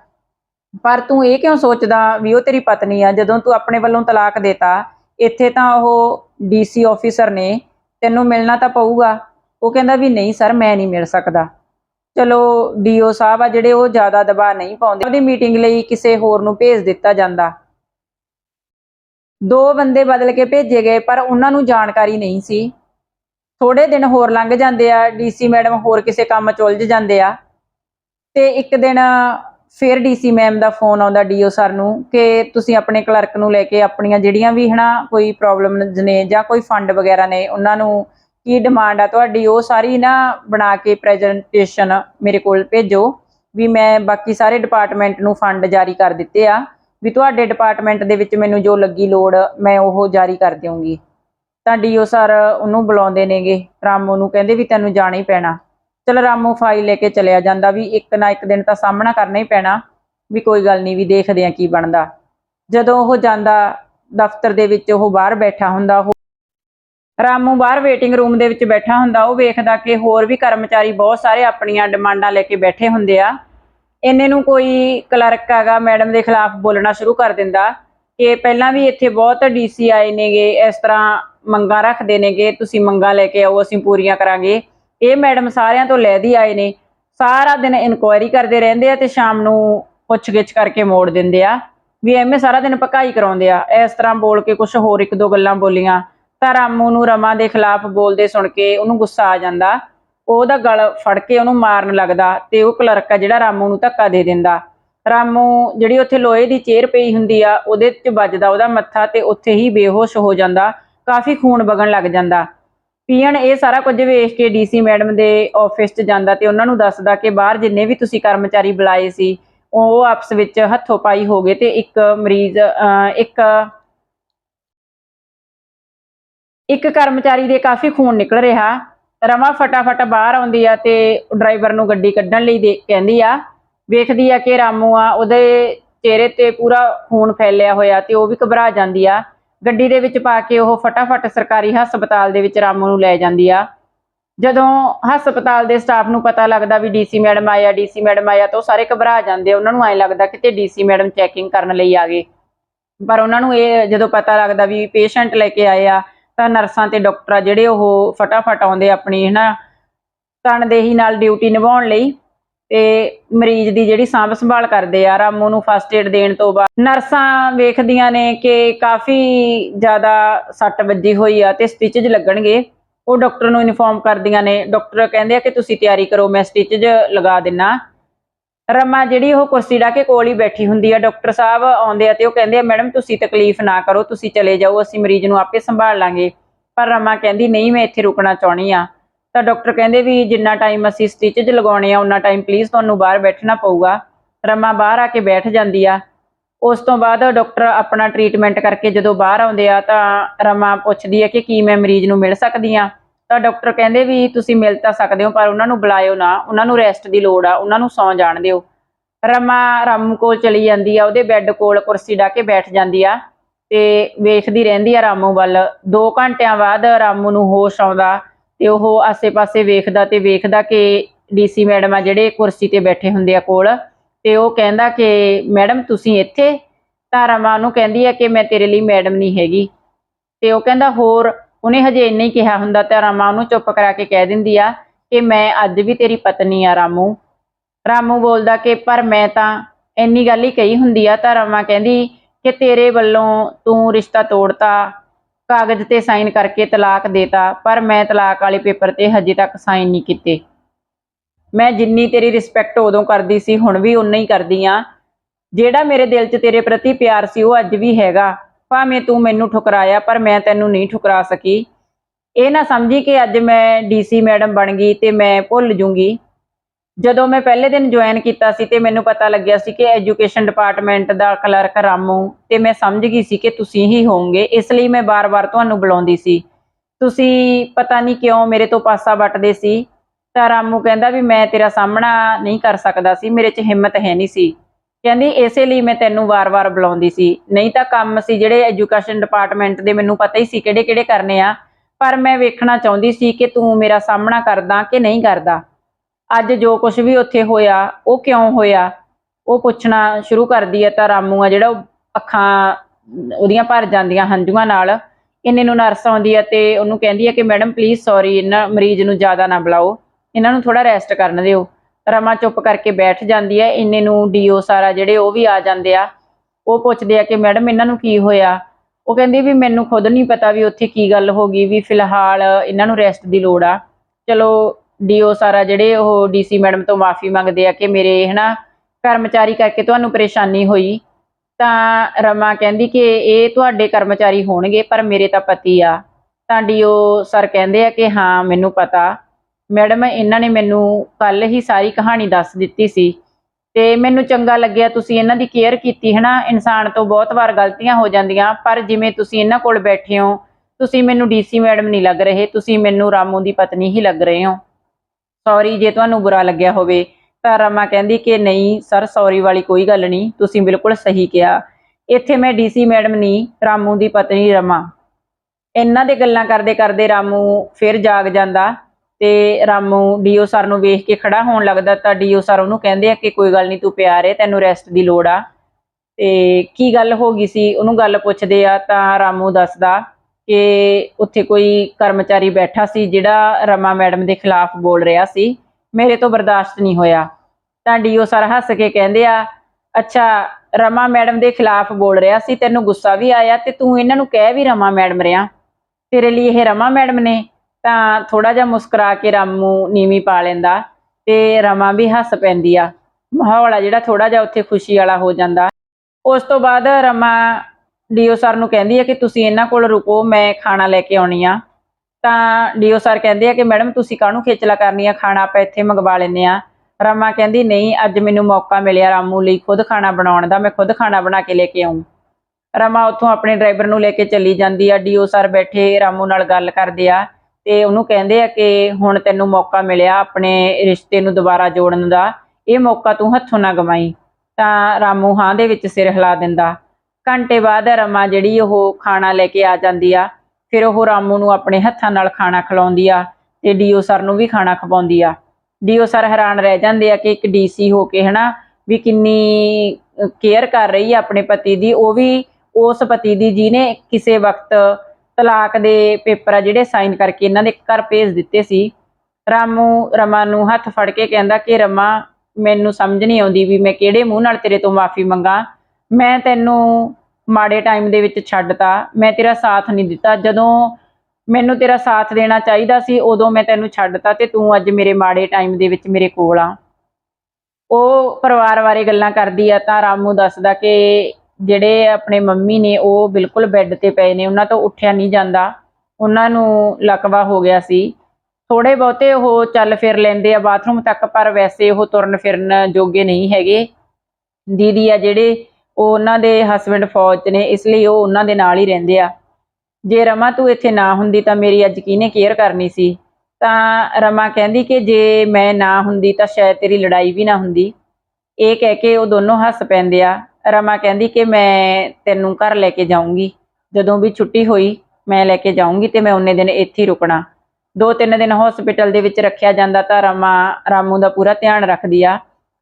ਪਰ ਤੂੰ ਇਹ ਕਿਉਂ ਸੋਚਦਾ ਵੀ ਉਹ ਤੇਰੀ ਪਤਨੀ ਆ? ਜਦੋਂ ਤੂੰ ਆਪਣੇ ਵੱਲੋਂ ਤਲਾਕ ਦੇਤਾ, ਇੱਥੇ ਤਾਂ ਉਹ ਡੀਸੀ ਆਫੀਸਰ ਨੇ ਤੈਨੂੰ ਮਿਲਣਾ ਤਾਂ ਪਊਗਾ। ਉਹ ਕਹਿੰਦਾ ਵੀ ਨਹੀਂ ਸਰ, ਮੈਂ ਨਹੀਂ ਮਿਲ ਸਕਦਾ। ਚਲੋ ਡੀਓ ਸਾਹਿਬ ਆ ਜਿਹੜੇ ਉਹ ਜ਼ਿਆਦਾ ਦਬਾਅ ਨਹੀਂ ਪਾਉਂਦੇ, ਉਹਦੀ ਮੀਟਿੰਗ ਲਈ ਕਿਸੇ ਹੋਰ ਨੂੰ ਭੇਜ ਦਿੱਤਾ ਜਾਂਦਾ। ਦੋ ਬੰਦੇ ਬਦਲ ਕੇ ਭੇਜੇ ਗਏ, ਪਰ ਉਹਨਾਂ ਨੂੰ ਜਾਣਕਾਰੀ ਨਹੀਂ ਸੀ। ਥੋੜੇ ਦਿਨ ਹੋਰ ਲੰਘ ਜਾਂਦੇ ਆ ਡੀਸੀ ਮੈਡਮ ਹੋਰ ਕਿਸੇ ਕੰਮ 'ਚ ਉਲਝ ਜਾਂਦੇ ਆ। ਤੇ ਇੱਕ ਦਿਨ ਫਿਰ ਡੀਸੀ ਮੈਮ ਦਾ ਫੋਨ ਆਉਂਦਾ ਡੀਓ ਸਰ ਨੂੰ ਕਿ ਤੁਸੀਂ ਆਪਣੇ ਕਲਰਕ ਨੂੰ ਲੈ ਕੇ ਆਪਣੀਆਂ ਜਿਹੜੀਆਂ ਵੀ ਹਨਾ ਕੋਈ ਪ੍ਰੋਬਲਮਸ ਨੇ ਜਾਂ ਕੋਈ ਫੰਡ ਵਗੈਰਾ ਨੇ, ਉਹਨਾਂ ਨੂੰ ਕੀ ਡਿਮਾਂਡ ਆ, ਤੁਹਾਡੀ ਉਹ ਸਾਰੀ ਨਾ ਬਣਾ ਕੇ ਪ੍ਰੈਜੈਂਟੇਸ਼ਨ ਮੇਰੇ ਕੋਲ ਭੇਜੋ ਵੀ ਮੈਂ ਬਾਕੀ ਸਾਰੇ ਡਿਪਾਰਟਮੈਂਟ ਨੂੰ ਫੰਡ ਜਾਰੀ ਕਰ ਦਿੱਤੇ ਆ। ਵੀ ਤੁਹਾਡੇ ਡਿਪਾਰਟਮੈਂਟ ਦੇ ਵਿੱਚ ਮੈਨੂੰ ਜੋ ਲੱਗੀ ਲੋੜ, ਮੈਂ ਉਹ ਜਾਰੀ ਕਰ ਦਿਆਂਗੀ ਤਾਂ ਡੀਓ ਸਰ ਉਹਨੂੰ ਬੁਲਾਉਂਦੇ ਨੇਗੇ। ਰਾਮੂ ਨੂੰ ਕਹਿੰਦੇ ਵੀ ਤੈਨੂੰ ਜਾਣਾ ਹੀ ਪੈਣਾ। ਚਲ ਰਾਮੂ ਫਾਈਲ ਲੈ ਕੇ ਚਲਿਆ ਜਾਂਦਾ ਵੀ ਇੱਕ ਨਾ ਇੱਕ ਦਿਨ ਤਾਂ ਸਾਹਮਣਾ ਕਰਨਾ ਹੀ ਪੈਣਾ। ਵੀ ਕੋਈ ਗੱਲ ਨਹੀਂ ਵੀ ਦੇਖਦੇ ਆ ਕੀ ਬਣਦਾ। ਜਦੋਂ ਉਹ ਜਾਂਦਾ, ਦਫ਼ਤਰ ਦੇ ਵਿੱਚ ਉਹ ਬਾਹਰ ਬੈਠਾ ਹੁੰਦਾ, ਉਹ ਰਾਮੂ ਬਾਹਰ ਵੇਟਿੰਗ ਰੂਮ ਦੇ ਵਿੱਚ ਬੈਠਾ ਹੁੰਦਾ, ਉਹ ਵੇਖਦਾ ਕਿ ਹੋਰ ਵੀ ਕਰਮਚਾਰੀ ਬਹੁਤ ਸਾਰੇ ਆਪਣੀਆਂ ਡਿਮਾਂਡਾਂ ਲੈ ਕੇ ਬੈਠੇ ਹੁੰਦੇ ਆ। ਇੰਨੇ ਨੂੰ ਕੋਈ ਕਲਰਕ ਹੈਗਾ, ਮੈਡਮ ਦੇ ਖਿਲਾਫ ਬੋਲਣਾ ਸ਼ੁਰੂ ਕਰ ਦਿੰਦਾ ਕਿ ਪਹਿਲਾਂ ਵੀ ਇੱਥੇ ਬਹੁਤ ਡੀਸੀ ਆਏ ਨੇਗੇ, ਇਸ ਤਰ੍ਹਾਂ ਮੰਗਾਂ ਰੱਖਦੇ ਨੇਗੇ, ਤੁਸੀਂ ਮੰਗਾਂ ਲੈ ਕੇ ਆਓ, ਅਸੀਂ ਪੂਰੀਆਂ ਕਰਾਂਗੇ। ਇਹ ਮੈਡਮ ਸਾਰਿਆਂ ਤੋਂ ਲੈਦੀ ਆਏ ਨੇ, ਸਾਰਾ ਦਿਨ ਇਨਕੁਆਇਰੀ ਕਰਦੇ ਰਹਿੰਦੇ ਆ ਤੇ ਸ਼ਾਮ ਨੂੰ ਪੁੱਛਗਿੱਛ ਕਰਕੇ ਮੋੜ ਦਿੰਦੇ ਆ, ਵੀ ਐਵੇਂ ਸਾਰਾ ਦਿਨ ਪਕਾਈ ਕਰਾਉਂਦੇ ਆ, ਇਸ ਤਰ੍ਹਾਂ ਬੋਲ ਕੇ ਕੁਝ ਹੋਰ ਇੱਕ ਦੋ ਗੱਲਾਂ ਬੋਲੀਆਂ, ਤਾਂ ਰਾਮੂ ਨੂੰ ਰਮਾ ਦੇ ਖਿਲਾਫ ਬੋਲਦੇ ਸੁਣ ਕੇ ਉਹਨੂੰ ਗੁੱਸਾ ਆ ਜਾਂਦਾ। ਉਹਦਾ ਗਲ ਫੜ ਕੇ ਉਹਨੂੰ ਮਾਰਨ ਲੱਗਦਾ ਤੇ ਉਹ ਕਲਰਕ ਆ ਜਿਹੜਾ ਰਾਮੂ ਨੂੰ ਧੱਕਾ ਦੇ ਦਿੰਦਾ। ਰਾਮੂ ਜਿਹੜੀ ਉੱਥੇ ਲੋਹੇ ਦੀ ਚੇਅਰ ਪਈ ਹੁੰਦੀ ਆ ਉਹਦੇ 'ਚ ਵੱਜਦਾ ਉਹਦਾ ਮੱਥਾ ਤੇ ਉੱਥੇ ਹੀ ਬੇਹੋਸ਼ ਹੋ ਜਾਂਦਾ ਕਾਫੀ ਖੂਨ ਵਗਣ ਲੱਗ ਜਾਂਦਾ। ਪੀਐਨ ਇਹ ਸਾਰਾ ਕੁਝ ਵੇਖ ਕੇ ਡੀਸੀ ਮੈਡਮ ਦੇ ਆਫਿਸ 'ਚ ਜਾਂਦਾ ਤੇ ਉਹਨਾਂ ਨੂੰ ਦੱਸਦਾ ਕਿ ਬਾਹਰ ਜਿੰਨੇ ਵੀ ਤੁਸੀਂ ਕਰਮਚਾਰੀ ਬੁਲਾਏ ਸੀ ਉਹ ਆਪਸ ਵਿੱਚ ਹੱਥੋਂ ਪਾਈ ਹੋ ਗਏ ਤੇ ਇੱਕ ਮਰੀਜ਼ ਅਹ, ਇੱਕ ਇੱਕ ਕਰਮਚਾਰੀ ਦੇ ਕਾਫੀ ਖੂਨ ਨਿਕਲ ਰਿਹਾ। ਰਮਾ ਫਟਾਫਟ ਬਾਹਰ ਆਉਂਦੀ ਆ ਤੇ ਡਰਾਈਵਰ ਨੂੰ ਗੱਡੀ ਕੱਢਣ ਲਈ ਦੇ ਕਹਿੰਦੀ ਆ। ਵੇਖਦੀ ਆ ਕਿ ਰਾਮੂ ਆ, ਉਹਦੇ ਚਿਹਰੇ ਤੇ ਪੂਰਾ ਖੂਨ ਫੈਲਿਆ ਹੋਇਆ ਤੇ ਉਹ ਵੀ ਘਬਰਾ ਜਾਂਦੀ ਆ। ਗੱਡੀ ਦੇ ਵਿੱਚ ਪਾ ਕੇ ਉਹ ਫਟਾਫਟ ਸਰਕਾਰੀ ਹਸਪਤਾਲ ਦੇ ਵਿੱਚ ਰਾਮੂ ਨੂੰ ਲੈ ਜਾਂਦੀ ਆ। ਜਦੋਂ ਹਸਪਤਾਲ ਦੇ ਸਟਾਫ ਨੂੰ ਪਤਾ ਲੱਗਦਾ ਵੀ ਡੀਸੀ ਮੈਡਮ ਆਇਆ, ਡੀਸੀ ਮੈਡਮ ਆਇਆ ਤਾਂ ਉਹ ਸਾਰੇ ਘਬਰਾ ਜਾਂਦੇ ਆ। ਉਹਨਾਂ ਨੂੰ ਐਂ ਲੱਗਦਾ ਕਿ ਤੇ ਡੀਸੀ ਮੈਡਮ ਚੈਕਿੰਗ ਕਰਨ ਲਈ ਆ ਗਏ। ਪਰ ਉਹਨਾਂ ਨੂੰ ਇਹ ਜਦੋਂ ਪਤਾ ਲੱਗਦਾ ਵੀ ਪੇਸ਼ੈਂਟ ਲੈ ਕੇ ਆਏ ਆ ਤਾਂ ਨਰਸਾਂ ਤੇ ਡਾਕਟਰ ਜਿਹੜੇ ਉਹ ਫਟਾਫਟ ਆਉਂਦੇ ਆਪਣੀ, ਹਨਾ, ਤਨਦੇਹੀ ਨਾਲ ਡਿਊਟੀ ਨਿਭਾਉਣ ਲਈ ਤੇ ਮਰੀਜ਼ ਦੀ ਜਿਹੜੀ ਸਾਂਭ ਸੰਭਾਲ ਕਰਦੇ ਆ ਰਾਮੂ ਨੂੰ ਫਸਟ ਏਡ ਦੇਣ ਤੋਂ ਬਾਅਦ। ਨਰਸਾਂ ਵੇਖਦੀਆਂ ਨੇ ਕਿ ਕਾਫੀ ਜ਼ਿਆਦਾ ਸੱਟ ਵੱਜੀ ਹੋਈ ਆ ਤੇ ਸਟਿਚਜ਼ ਲੱਗਣਗੇ, ਉਹ ਡਾਕਟਰ ਨੂੰ ਇਨਫੋਰਮ ਕਰਦੀਆਂ ਨੇ। ਡਾਕਟਰ ਕਹਿੰਦੇ ਆ ਕਿ ਤੁਸੀਂ ਤਿਆਰੀ ਕਰੋ, ਮੈਂ ਸਟਿਚਜ਼ ਲਗਾ ਦਿੰਨਾ। ਰਮਾ ਜਿਹੜੀ ਉਹ ਕੁਰਸੀ ਢਾ ਕੇ ਕੋਲ ਹੀ ਬੈਠੀ ਹੁੰਦੀ ਆ, ਡਾਕਟਰ ਸਾਹਿਬ ਆਉਂਦੇ ਆ ਤੇ ਉਹ ਕਹਿੰਦੇ ਆ, ਮੈਡਮ, ਤੁਸੀਂ ਤਕਲੀਫ ਨਾ ਕਰੋ, ਤੁਸੀਂ ਚਲੇ ਜਾਓ, ਅਸੀਂ ਮਰੀਜ਼ ਨੂੰ ਆਪੇ ਸੰਭਾਲ ਲਾਂਗੇ। ਪਰ ਰਮਾ ਕਹਿੰਦੀ, ਨਹੀਂ, ਮੈਂ ਇੱਥੇ ਰੁਕਣਾ ਚਾਹਣੀ ਆ। ਤਾਂ ਡਾਕਟਰ ਕਹਿੰਦੇ ਵੀ ਜਿੰਨਾ ਟਾਈਮ ਅਸੀਂ ਸਟਿਚਜ਼ ਲਗਾਉਣੇ ਆ ਉਹਨਾਂ ਟਾਈਮ ਪਲੀਜ਼ ਤੁਹਾਨੂੰ ਬਾਹਰ ਬੈਠਣਾ ਪਊਗਾ। ਰਮਾ ਬਾਹਰ ਆ ਕੇ ਬੈਠ ਜਾਂਦੀ ਆ। ਉਸ ਤੋਂ ਬਾਅਦ ਡਾਕਟਰ ਆਪਣਾ ਟ੍ਰੀਟਮੈਂਟ ਕਰਕੇ ਜਦੋਂ ਬਾਹਰ ਆਉਂਦੇ ਆ ਤਾਂ ਰਮਾ ਪੁੱਛਦੀ ਹੈ ਕਿ ਕੀ ਮੈਂ ਮਰੀਜ਼ ਨੂੰ ਮਿਲ ਸਕਦੀ ਆ। ਤਾਂ ਡਾਕਟਰ ਕਹਿੰਦੇ ਵੀ ਤੁਸੀਂ ਮਿਲ ਤਾਂ ਸਕਦੇ ਹੋ, ਪਰ ਉਹਨਾਂ ਨੂੰ ਬੁਲਾਇਓ ਨਾ। ਉਹਨਾਂ ਨੂੰ ਰੈਸਟ ਦੀ ਲੋੜ ਆ, ਉਹਨਾਂ ਨੂੰ ਸੌਂ ਜਾਣ ਦਿਓ। ਰਮਾ, ਰਾਮੂ ਕੋਲ ਚਲੀ ਜਾਂਦੀ ਆ, ਉਹਦੇ ਬੈੱਡ ਕੋਲ ਕੁਰਸੀ ਢਾ ਕੇ ਬੈਠ ਜਾਂਦੀ ਆ ਤੇ ਵੇਖਦੀ ਰਹਿੰਦੀ ਆ ਰਾਮੂ ਵੱਲ। 2 ਘੰਟਿਆਂ ਬਾਅਦ ਰਾਮੂ ਨੂੰ ਹੋਸ਼ ਆਉਂਦਾ ਤੇ ਉਹ ਆਸੇ-ਪਾਸੇ ਵੇਖਦਾ ਤੇ ਵੇਖਦਾ ਕਿ ਡੀਸੀ ਮੈਡਮ ਆ ਜਿਹੜੇ ਕੁਰਸੀ ਤੇ ਬੈਠੇ ਹੁੰਦੇ ਆ ਕੋਲ ਤੇ ਉਹ ਕਹਿੰਦਾ ਕਿ, ਮੈਡਮ, ਤੁਸੀਂ ਇੱਥੇ? ਤਾਂ ਰਮਾ ਉਹਨੂੰ ਕਹਿੰਦੀ ਆ ਕਿ, ਮੈਂ ਤੇਰੇ ਲਈ ਮੈਡਮ ਨਹੀਂ ਹੈਗੀ। ਤੇ ਉਹ ਕਹਿੰਦਾ, ਹੋਰ ਉਹਨੇ ਹਜੇ ਇੰਨਾ ਹੀ ਕਿਹਾ ਹੁੰਦਾ ਤਾਂ ਰਾਮਾ ਉਹਨੂੰ ਚੁੱਪ ਕਰਾ ਕੇ ਕਹਿ ਦਿੰਦੀ ਆ ਕਿ ਮੈਂ ਅੱਜ ਵੀ ਤੇਰੀ ਪਤਨੀ ਆ ਰਾਮੂ। ਰਾਮੂ ਬੋਲਦਾ ਕਿ ਪਰ ਮੈਂ ਤਾਂ ਇੰਨੀ ਗੱਲ ਹੀ ਕਹੀ ਹੁੰਦੀ ਆ ਤਾਂ ਰਾਮਾ ਕਹਿੰਦੀ ਕਿ ਤੇਰੇ ਵੱਲੋਂ ਤੂੰ ਰਿਸ਼ਤਾ ਤੋੜਤਾ, ਕਾਗਜ਼ ਤੇ ਸਾਈਨ ਕਰਕੇ ਤਲਾਕ ਦੇਤਾ, ਪਰ ਮੈਂ ਤਲਾਕ ਵਾਲੇ ਪੇਪਰ ਤੇ ਹਜੇ ਤੱਕ ਸਾਈਨ ਨਹੀਂ ਕੀਤੇ। ਮੈਂ ਜਿੰਨੀ ਤੇਰੀ ਰਿਸਪੈਕਟ ਉਦੋਂ ਕਰਦੀ ਸੀ, ਹੁਣ ਵੀ ਉਨਾ ਹੀ ਕਰਦੀ ਆ। ਜਿਹੜਾ ਮੇਰੇ ਦਿਲ 'ਚ ਤੇਰੇ ਪ੍ਰਤੀ ਪਿਆਰ ਸੀ, ਉਹ ਅੱਜ ਵੀ ਹੈਗਾ। ਭਾਵੇਂ ਤੂੰ ਮੈਨੂੰ ਠੁਕਰਾਇਆ, ਪਰ ਮੈਂ ਤੈਨੂੰ ਨਹੀਂ ਠੁਕਰਾ ਸਕੀ। ਇਹ ਨਾ ਸਮਝੀ ਕਿ ਅੱਜ ਮੈਂ ਡੀਸੀ ਮੈਡਮ ਬਣ ਗਈ ਤੇ ਮੈਂ ਭੁੱਲ ਜੂੰਗੀ। ਜਦੋਂ ਮੈਂ ਪਹਿਲੇ ਦਿਨ ਜੁਆਇਨ ਕੀਤਾ ਸੀ ਤੇ ਮੈਨੂੰ ਪਤਾ ਲੱਗਿਆ ਸੀ ਕਿ ਐਜੂਕੇਸ਼ਨ ਡਿਪਾਰਟਮੈਂਟ ਦਾ ਕਲਰਕ ਰਾਮੂ ਤੇ ਮੈਂ ਸਮਝ ਗਈ ਸੀ ਕਿ ਤੁਸੀਂ ਹੀ ਹੋਵੋਗੇ, ਇਸ ਲਈ ਮੈਂ ਬਾਰ-ਬਾਰ ਤੁਹਾਨੂੰ ਬੁਲਾਉਂਦੀ ਸੀ। ਤੁਸੀਂ ਪਤਾ ਨਹੀਂ ਕਿਉਂ ਮੇਰੇ ਤੋਂ ਪਾਸਾ ਵੱਟਦੇ ਸੀ। ਤਾਂ ਰਾਮੂ ਕਹਿੰਦਾ ਵੀ ਮੈਂ ਤੇਰਾ ਸਾਹਮਣਾ ਨਹੀਂ ਕਰ ਸਕਦਾ ਸੀ, ਮੇਰੇ 'ਚ ਹਿੰਮਤ ਹੈ ਨਹੀਂ ਸੀ। ਕਹਿੰਦੀ ਇਸੇ ਲਈ ਮੈਂ ਤੈਨੂੰ ਵਾਰ-ਵਾਰ ਬੁਲਾਉਂਦੀ ਸੀ। ਨਹੀਂ ਤਾਂ ਕੰਮ ਸੀ ਜਿਹੜੇ ਐਜੂਕੇਸ਼ਨ ਡਿਪਾਰਟਮੈਂਟ ਦੇ ਮੈਨੂੰ ਪਤਾ ਹੀ ਸੀ ਕਿਹੜੇ-ਕਿਹੜੇ ਕਰਨੇ ਆ। ਪਰ ਮੈਂ ਵੇਖਣਾ ਚਾਹੁੰਦੀ ਸੀ ਕਿ ਤੂੰ ਮੇਰਾ ਸਾਹਮਣਾ ਕਰਦਾ ਕਿ ਨਹੀਂ ਕਰਦਾ। ਅੱਜ ਜੋ ਕੁਝ ਵੀ ਉੱਥੇ ਹੋਇਆ, ਉਹ ਕਿਉਂ ਹੋਇਆ? ਉਹ ਪੁੱਛਣਾ ਸ਼ੁਰੂ ਕਰਦੀ ਹੈ ਤਾਂ ਰਾਮੂ ਆ ਜਿਹੜਾ ਉਹ ਅੱਖਾਂ, ਉਹਦੀਆਂ ਭਰ ਜਾਂਦੀਆਂ ਹੰਝੂਆਂ ਨਾਲ, ਇੰਨੇ ਨੂੰ ਨਰਸ ਆਉਂਦੀ ਹੈ ਤੇ ਉਹਨੂੰ ਕਹਿੰਦੀ ਹੈ ਕਿ ਮੈਡਮ ਪਲੀਜ਼ ਸੌਰੀ ਇਹਨਾਂ ਮਰੀਜ਼ ਨੂੰ ਜ਼ਿਆਦਾ ਨਾ ਬੁਲਾਓ। ਇਹਨਾਂ ਨੂੰ ਥੋੜਾ ਰੈਸਟ ਕਰਨ ਦਿਓ। ਰਮਾ ਚੁੱਪ ਕਰਕੇ ਬੈਠ ਜਾਂਦੀ ਹੈ। ਇੰਨੇ ਨੂੰ ਡੀਓ ਸਾਰਾ ਜਿਹੜੇ ਉਹ ਵੀ ਆ ਜਾਂਦੇ ਆ। ਉਹ ਪੁੱਛਦੇ ਆ ਕਿ, ਮੈਡਮ, ਇਹਨਾਂ ਨੂੰ ਕੀ ਹੋਇਆ? ਉਹ ਕਹਿੰਦੀ ਵੀ, ਮੈਨੂੰ ਖੁਦ ਨਹੀਂ ਪਤਾ ਵੀ ਉੱਥੇ ਕੀ ਗੱਲ ਹੋ ਗਈ, ਵੀ ਫਿਲਹਾਲ ਇਹਨਾਂ ਨੂੰ ਰੈਸਟ ਦੀ ਲੋੜ ਆ। ਚਲੋ, ਡੀਓ ਸਾਰਾ ਜਿਹੜੇ ਉਹ ਡੀਸੀ ਮੈਡਮ ਤੋਂ ਮਾਫੀ ਮੰਗਦੇ ਆ ਕਿ ਮੇਰੇ, ਹਨਾ, ਕਰਮਚਾਰੀ ਕਰਕੇ ਤੁਹਾਨੂੰ ਪਰੇਸ਼ਾਨੀ ਹੋਈ। ਤਾਂ ਰਮਾ ਕਹਿੰਦੀ ਕਿ ਇਹ ਤੁਹਾਡੇ ਕਰਮਚਾਰੀ ਹੋਣਗੇ, ਪਰ ਮੇਰੇ ਤਾਂ ਪਤੀ ਆ। ਤਾਂ ਡੀਓ ਸਰ ਕਹਿੰਦੇ ਆ ਕਿ, ਹਾਂ, ਮੈਨੂੰ ਪਤਾ। ਮੈਡਮ, ਇਹਨਾਂ ਨੇ ਮੈਨੂੰ ਕੱਲ ਹੀ ਸਾਰੀ ਕਹਾਣੀ ਦੱਸ ਦਿੱਤੀ ਸੀ ਤੇ ਮੈਨੂੰ ਚੰਗਾ ਲੱਗਿਆ ਤੁਸੀਂ ਇਹਨਾਂ ਦੀ ਕੇਅਰ ਕੀਤੀ ਹੈ ਨਾ ਇਨਸਾਨ ਤੋਂ ਬਹੁਤ ਵਾਰ ਗਲਤੀਆਂ ਹੋ ਜਾਂਦੀਆਂ, ਪਰ ਜਿਵੇਂ ਤੁਸੀਂ ਇਹਨਾਂ ਕੋਲ ਬੈਠੇ ਹੋ, ਤੁਸੀਂ ਮੈਨੂੰ ਡੀਸੀ ਮੈਡਮ ਨਹੀਂ ਲੱਗ ਰਹੇ, ਤੁਸੀਂ ਮੈਨੂੰ ਰਾਮੂ ਦੀ ਪਤਨੀ ਹੀ ਲੱਗ ਰਹੇ ਹੋ। ਸੌਰੀ ਜੇ ਤੁਹਾਨੂੰ ਬੁਰਾ ਲੱਗਿਆ ਹੋਵੇ, ਤਾਂ ਰਮਾ ਕਹਿੰਦੀ ਕਿ ਨਹੀਂ, ਸਰ ਸੌਰੀ ਵਾਲੀ ਕੋਈ ਗੱਲ ਨਹੀਂ, ਤੁਸੀਂ ਬਿਲਕੁਲ ਸਹੀ ਕਿਹਾ। ਇੱਥੇ ਮੈਂ ਡੀਸੀ ਮੈਡਮ ਨਹੀਂ, ਰਾਮੂ ਦੀ ਪਤਨੀ ਰਮਾ। ਇਹਨਾਂ ਦੇ ਗੱਲਾਂ ਕਰਦੇ ਕਰਦੇ ਰਾਮੂ ਫਿਰ ਜਾਗ ਜਾਂਦਾ ਤੇ ਰਾਮੂ ਡੀਓ ਸਰ ਨੂੰ ਵੇਖ ਕੇ ਖੜਾ ਹੋਣ ਲੱਗਦਾ ਤਾਂ ਡੀਓ ਸਰ ਉਹਨੂੰ ਕਹਿੰਦੇ ਆ ਕਿ ਕੋਈ ਗੱਲ ਨਹੀਂ ਤੂੰ ਪਿਆਰ ਹੈ ਤੈਨੂੰ ਰੈਸਟ ਦੀ ਲੋੜ ਆ। ਤੇ ਕੀ ਗੱਲ ਹੋ ਗਈ ਸੀ? ਉਹਨੂੰ ਗੱਲ ਪੁੱਛਦੇ ਆ ਤਾਂ ਰਾਮੂ ਦੱਸਦਾ ਕਿ ਉੱਥੇ ਕੋਈ ਕਰਮਚਾਰੀ ਬੈਠਾ ਸੀ ਜਿਹੜਾ ਰਮਾ ਮੈਡਮ ਦੇ ਖਿਲਾਫ ਬੋਲ ਰਿਹਾ ਸੀ। ਮੇਰੇ ਤੋਂ ਬਰਦਾਸ਼ਤ ਨਹੀਂ ਹੋਇਆ। ਤਾਂ ਡੀਓ ਸਰ ਹੱਸ ਕੇ ਕਹਿੰਦੇ ਆ, ਅੱਛਾ, ਰਮਾ ਮੈਡਮ ਦੇ ਖਿਲਾਫ ਬੋਲ ਰਿਹਾ ਸੀ, ਤੈਨੂੰ ਗੁੱਸਾ ਵੀ ਆਇਆ ਤੇ ਤੂੰ ਇਹਨਾਂ ਨੂੰ ਕਹਿ ਵੀ ਰਮਾ ਮੈਡਮ ਰਿਆ ਤੇਰੇ ਲਈ ਇਹ ਰਮਾ ਮੈਡਮ ਨੇ ਤਾਂ ਥੋੜਾ ਜਿਹਾ ਮੁਸਕਰਾ ਕੇ ਰਾਮੂ ਨੀਵੀਂ ਪਾ ਲੈਂਦਾ ਤੇ ਰਮਾ ਵੀ ਹੱਸ ਪੈਂਦੀ ਆ। ਮਾਹੌਲ ਆ ਜਿਹੜਾ ਥੋੜਾ ਜਿਹਾ ਉੱਥੇ ਖੁਸ਼ੀ ਵਾਲਾ ਹੋ ਜਾਂਦਾ। ਉਸ ਤੋਂ ਬਾਅਦ ਰਮਾ ਡੀਓ ਸਰ ਨੂੰ ਕਹਿੰਦੀ ਹੈ ਕਿ ਤੁਸੀਂ ਇਹਨਾਂ ਕੋਲ ਰੁਕੋ, ਮੈਂ ਖਾਣਾ ਲੈ ਕੇ ਆਉਣੀ ਆ। ਤਾਂ ਡੀਓ ਸਰ ਕਹਿੰਦੇ ਆ ਕਿ ਮੈਡਮ ਤੁਸੀਂ ਕਾਹਨੂੰ ਖੇਚਲਾ ਕਰਨੀ ਆ? ਖਾਣਾ ਆਪਾਂ ਇੱਥੇ ਮੰਗਵਾ ਲੈਨੇ ਆ। ਰਮਾ ਕਹਿੰਦੀ, ਨਹੀਂ, ਅੱਜ ਮੈਨੂੰ ਮੌਕਾ ਮਿਲਿਆ ਰਾਮੂ ਲਈ ਖੁਦ ਖਾਣਾ ਬਣਾਉਣ ਦਾ, ਮੈਂ ਖੁਦ ਖਾਣਾ ਬਣਾ ਕੇ ਲੈ ਕੇ ਆਉਂ ਰਮਾ ਉੱਥੋਂ ਆਪਣੇ ਡਰਾਈਵਰ ਨੂੰ ਲੈ ਕੇ ਚੱਲੀ ਜਾਂਦੀ ਆ। ਡੀਓ ਸਰ ਬੈਠੇ ਰਾਮੂ ਨਾਲ ਗੱਲ ਕਰਦੇ ਆ। ਤੇ ਉਹਨੂੰ ਕਹਿੰਦੇ ਆ ਕਿ ਹੁਣ ਤੈਨੂੰ ਮੌਕਾ ਮਿਲਿਆ ਆਪਣੇ ਰਿਸ਼ਤੇ ਨੂੰ ਦੁਬਾਰਾ ਜੋੜਨ ਦਾ। ਇਹ ਮੌਕਾ ਤੂੰ ਹੱਥੋਂ ਨਾ ਗਵਾਈ, ਤਾਂ ਰਾਮੂ ਹਾਂ ਦੇ ਵਿੱਚ ਸਿਰ ਹਿਲਾ ਦਿੰਦਾ। ਘੰਟੇ ਬਾਅਦ ਰਮਾ ਜਿਹੜੀ ਉਹ ਖਾਣਾ ਲੈ ਕੇ ਆ ਜਾਂਦੀ ਆ, ਫਿਰ ਉਹ ਰਾਮੂ ਨੂੰ ਆਪਣੇ ਹੱਥਾਂ ਨਾਲ ਖਾਣਾ ਖਿਲਾਉਂਦੀ ਆ ਤੇ ਡੀਓ ਸਰ ਨੂੰ ਵੀ ਖਾਣਾ ਖਵਾਉਂਦੀ ਆ। ਡੀਓ ਸਰ ਹੈਰਾਨ ਰਹਿ ਜਾਂਦੇ ਆ ਕਿ ਇੱਕ ਡੀਸੀ ਹੋ ਕੇ ਹਨਾ ਵੀ ਕਿੰਨੀ ਕੇਅਰ ਕਰ ਰਹੀ ਆ ਆਪਣੇ ਪਤੀ ਦੀ। ਉਹ ਵੀ ਉਸ ਪਤੀ ਦੀ ਜਿਹਨੇ ਕਿਸੇ ਵਕਤ ਤਲਾਕ ਦੇ ਪੇਪਰ ਆ ਜਿਹੜੇ ਸਾਈਨ ਕਰਕੇ ਇਹਨਾਂ ਦੇ ਘਰ ਭੇਜ ਦਿੱਤੇ ਸੀ। ਰਾਮੂ, ਰਮਾ ਨੂੰ ਹੱਥ ਫੜ ਕੇ ਕਹਿੰਦਾ ਕਿ ਰਮਾ, ਮੈਨੂੰ ਸਮਝ ਨਹੀਂ ਆਉਂਦੀ ਵੀ ਮੈਂ ਕਿਹੜੇ ਮੂੰਹ ਨਾਲ ਤੇਰੇ ਤੋਂ ਮਾਫੀ ਮੰਗਾ। ਮੈਂ ਤੈਨੂੰ ਮਾੜੇ ਟਾਈਮ ਦੇ ਵਿੱਚ ਛੱਡਤਾ, ਮੈਂ ਤੇਰਾ ਸਾਥ ਨਹੀਂ ਦਿੱਤਾ। ਜਦੋਂ ਮੈਨੂੰ ਤੇਰਾ ਸਾਥ ਦੇਣਾ ਚਾਹੀਦਾ ਸੀ, ਉਦੋਂ ਮੈਂ ਤੈਨੂੰ ਛੱਡਤਾ ਤੇ ਤੂੰ ਅੱਜ ਮੇਰੇ ਮਾੜੇ ਟਾਈਮ ਦੇ ਵਿੱਚ ਮੇਰੇ ਕੋਲ ਆ। ਉਹ ਪਰਿਵਾਰ ਬਾਰੇ ਗੱਲਾਂ ਕਰਦੀ ਆ ਤਾਂ ਰਾਮੂ ਦੱਸਦਾ ਕਿ ਜਿਹੜੇ ਆਪਣੇ ਮੰਮੀ ਨੇ ਉਹ ਬਿਲਕੁਲ ਬੈੱਡ ਤੇ ਪਏ ਨੇ, ਉਹਨਾਂ ਤੋਂ ਉੱਠਿਆ ਨਹੀਂ ਜਾਂਦਾ। ਉਹਨਾਂ ਨੂੰ ਲਕਵਾ ਹੋ ਗਿਆ ਸੀ। ਥੋੜੇ ਬਹੁਤੇ ਉਹ ਚੱਲ ਫਿਰ ਲੈਂਦੇ ਆ ਬਾਥਰੂਮ ਤੱਕ, ਪਰ ਵੈਸੇ ਉਹ ਤੁਰਨ ਫਿਰਨ ਜੋਗੇ ਨਹੀਂ ਹੈਗੇ। ਦੀਦੀ ਆ ਜਿਹੜੇ, ਉਹ ਉਹਨਾਂ ਦੇ ਹਸਬੰਡ ਫੌਜ 'ਚ ਨੇ, ਇਸ ਲਈ ਉਹ ਉਹਨਾਂ ਦੇ ਨਾਲ ਹੀ ਰਹਿੰਦੇ ਆ। ਜੇ ਰਮਾ ਤੂੰ ਇੱਥੇ ਨਾ ਹੁੰਦੀ ਤਾਂ ਮੇਰੀ ਅੱਜ ਕਿਹਨੇ ਕੇਅਰ ਕਰਨੀ ਸੀ? ਤਾਂ ਰਮਾ ਕਹਿੰਦੀ ਕਿ ਜੇ ਮੈਂ ਨਾ ਹੁੰਦੀ ਤਾਂ ਸ਼ਾਇਦ ਤੇਰੀ ਲੜਾਈ ਵੀ ਨਾ ਹੁੰਦੀ। ਇਹ ਕਹਿ ਕੇ ਉਹ ਦੋਨੋਂ ਹੱਸ ਪੈਂਦੇ ਆ। ਰਮਾ ਕਹਿੰਦੀ ਕਿ ਮੈਂ ਤੈਨੂੰ ਘਰ ਲੈ ਕੇ ਜਾਊਂਗੀ। ਜਦੋਂ ਵੀ ਛੁੱਟੀ ਹੋਈ, ਮੈਂ ਲੈ ਕੇ ਜਾਊਂਗੀ ਤੇ ਮੈਂ ਉਹਨੇ ਦਿਨ ਇੱਥੇ ਹੀ ਰੁਕਣਾ। ਦੋ ਤਿੰਨ ਦਿਨ ਹਸਪੀਟਲ ਦੇ ਵਿੱਚ ਰੱਖਿਆ ਜਾਂਦਾ ਤਾਂ ਰਮਾ, ਰਾਮੂ ਦਾ ਪੂਰਾ ਧਿਆਨ ਰੱਖਦੀ ਆ।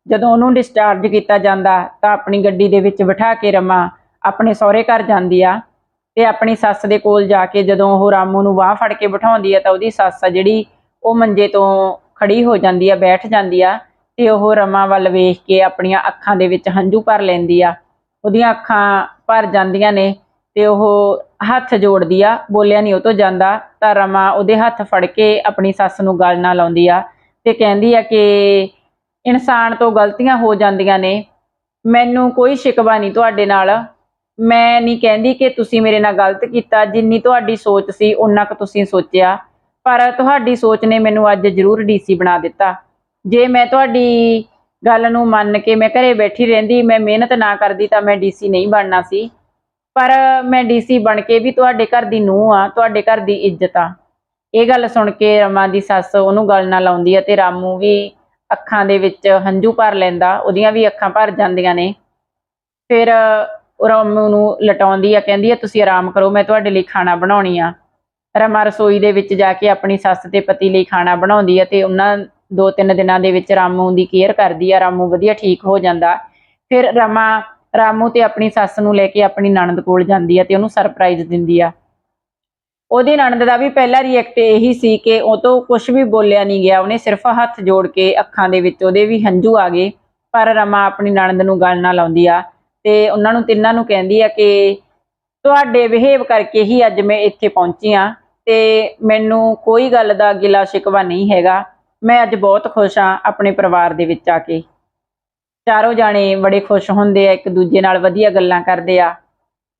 ਜਦੋਂ ਉਹਨੂੰ ਡਿਸਚਾਰਜ ਕੀਤਾ ਜਾਂਦਾ ਤਾਂ ਆਪਣੀ ਗੱਡੀ ਦੇ ਵਿੱਚ ਬਿਠਾ ਕੇ ਰਮਾ ਆਪਣੇ ਸਹੁਰੇ ਘਰ ਜਾਂਦੀ ਆ ਤੇ ਆਪਣੀ ਸੱਸ ਦੇ ਕੋਲ ਜਾ ਕੇ ਜਦੋਂ ਉਹ ਰਾਮੂ ਨੂੰ ਬਾਹ ਫੜ ਕੇ ਬਿਠਾਉਂਦੀ ਆ ਤਾਂ ਉਹਦੀ ਸੱਸ ਆ ਜਿਹੜੀ ਉਹ ਮੰਜੇ ਤੋਂ ਖੜੀ ਹੋ ਜਾਂਦੀ ਆ, ਬੈਠ ਜਾਂਦੀ ਆ। ਤੇ ਉਹ ਰਮਾ ਵੱਲ ਵੇਖ ਕੇ ਆਪਣੀਆਂ ਅੱਖਾਂ ਦੇ ਵਿੱਚ ਹੰਝੂ ਭਰ ਲੈਂਦੀ ਆ। ਉਹਦੀਆਂ ਅੱਖਾਂ ਭਰ ਜਾਂਦੀਆਂ ਨੇ ਤੇ ਉਹ ਹੱਥ ਜੋੜਦੀ ਆ, ਬੋਲਿਆ ਨਹੀਂ ਉਹ ਤੋਂ ਜਾਂਦਾ। ਤਾਂ ਰਮਾ ਉਹਦੇ ਹੱਥ ਫੜ ਕੇ ਆਪਣੀ ਸੱਸ ਨੂੰ ਗਲ ਨਾਲ ਲਾਉਂਦੀ ਆ ਤੇ ਕਹਿੰਦੀ ਆ ਕਿ ਇਨਸਾਨ ਤੋਂ ਗਲਤੀਆਂ ਹੋ ਜਾਂਦੀਆਂ ਨੇ। ਮੈਨੂੰ ਕੋਈ ਸ਼ਿਕਵਾ ਨਹੀਂ ਤੁਹਾਡੇ ਨਾਲ। ਮੈਂ ਨਹੀਂ ਕਹਿੰਦੀ ਕਿ ਤੁਸੀਂ ਮੇਰੇ ਨਾਲ ਗਲਤ ਕੀਤਾ। ਜਿੰਨੀ ਤੁਹਾਡੀ ਸੋਚ ਸੀ ਉਨਾ ਕੁ ਤੁਸੀਂ ਸੋਚਿਆ। ਪਰ ਤੁਹਾਡੀ ਸੋਚ ਨੇ ਮੈਨੂੰ ਅੱਜ ਜ਼ਰੂਰ ਡੀਸੀ ਬਣਾ ਦਿੱਤਾ। ਜੇ ਮੈਂ ਤੁਹਾਡੀ ਗੱਲ ਨੂੰ ਮੰਨ ਕੇ ਮੈਂ ਘਰੇ ਬੈਠੀ ਰਹਿੰਦੀ, ਮੈਂ ਮਿਹਨਤ ਨਾ ਕਰਦੀ ਤਾਂ ਮੈਂ ਡੀਸੀ ਨਹੀਂ ਬਣਨਾ ਸੀ। ਪਰ ਮੈਂ ਡੀਸੀ ਬਣ ਕੇ ਵੀ ਤੁਹਾਡੇ ਘਰ ਦੀ ਨੂੰਹ ਆ, ਤੁਹਾਡੇ ਘਰ ਦੀ ਇੱਜ਼ਤ ਆ। ਇਹ ਗੱਲ ਸੁਣ ਕੇ ਰਮਾ ਦੀ ਸੱਸ ਉਹਨੂੰ ਗੱਲ ਨਾਲ ਲਾਉਂਦੀ ਆ ਤੇ ਰਾਮੂ ਵੀ ਅੱਖਾਂ ਦੇ ਵਿੱਚ ਹੰਝੂ ਭਰ ਲੈਂਦਾ, ਉਹਦੀਆਂ ਵੀ ਅੱਖਾਂ ਭਰ ਜਾਂਦੀਆਂ ਨੇ। ਫਿਰ ਰਾਮੂ ਨੂੰ ਲਟਾਉਂਦੀ ਆ, ਕਹਿੰਦੀ ਆ, ਤੁਸੀਂ ਆਰਾਮ ਕਰੋ, ਮੈਂ ਤੁਹਾਡੇ ਲਈ ਖਾਣਾ ਬਣਾਉਣੀ ਆ। ਰਮਾ ਰਸੋਈ ਦੇ ਵਿੱਚ ਜਾ ਕੇ ਆਪਣੀ ਸੱਸ ਤੇ ਪਤੀ ਲਈ ਖਾਣਾ ਬਣਾਉਂਦੀ ਆ ਤੇ ਉਹਨਾਂ ਦੋ ਤਿੰਨ ਦਿਨਾਂ ਦੇ ਵਿੱਚ ਰਾਮੂ ਦੀ ਕੇਅਰ ਕਰਦੀ ਆ, ਰਾਮੂ ਵਧੀਆ ਠੀਕ ਹੋ ਜਾਂਦਾ। ਫਿਰ ਰਮਾ, ਰਾਮੂ ਤੇ ਆਪਣੀ ਸੱਸ ਨੂੰ ਲੈ ਕੇ ਆਪਣੀ ਨਣਦ ਕੋਲ ਜਾਂਦੀ ਆ ਤੇ ਉਹਨੂੰ ਸਰਪ੍ਰਾਈਜ਼ ਦਿੰਦੀ ਆ। ਉਹਦੀ ਨਣਦ ਦਾ ਵੀ ਪਹਿਲਾ ਰਿਐਕਟ ਇਹੀ ਸੀ ਕਿ ਉਹ ਤੋਂ ਕੁਝ ਵੀ ਬੋਲਿਆ ਨਹੀਂ ਗਿਆ। ਉਹਨੇ ਸਿਰਫ ਹੱਥ ਜੋੜ ਕੇ ਅੱਖਾਂ ਦੇ ਵਿੱਚ ਉਹਦੇ ਵੀ ਹੰਝੂ ਆ ਗਏ, ਪਰ ਰਮਾ ਆਪਣੀ ਨਣਦ ਨੂੰ ਗੱਲ ਨਾ ਲਾਉਂਦੀ ਆ ਤੇ ਉਹਨਾਂ ਨੂੰ ਤਿੰਨਾਂ ਨੂੰ ਕਹਿੰਦੀ ਆ ਕਿ ਤੁਹਾਡੇ ਬਿਹੇਵ ਕਰਕੇ ਹੀ ਅੱਜ ਮੈਂ ਇੱਥੇ ਪਹੁੰਚੀ ਆ ਤੇ ਮੈਨੂੰ ਕੋਈ ਗੱਲ ਦਾ ਗਿਲਾ ਸ਼ਿਕਵਾ ਨਹੀਂ ਹੈਗਾ। ਮੈਂ ਅੱਜ ਬਹੁਤ ਖੁਸ਼ ਹਾਂ ਆਪਣੇ ਪਰਿਵਾਰ ਦੇ ਵਿੱਚ ਆ ਕੇ। ਚਾਰੋਂ ਜਾਣੇ ਬੜੇ ਖੁਸ਼ ਹੁੰਦੇ ਆ, ਇੱਕ ਦੂਜੇ ਨਾਲ ਵਧੀਆ ਗੱਲਾਂ ਕਰਦੇ ਆ।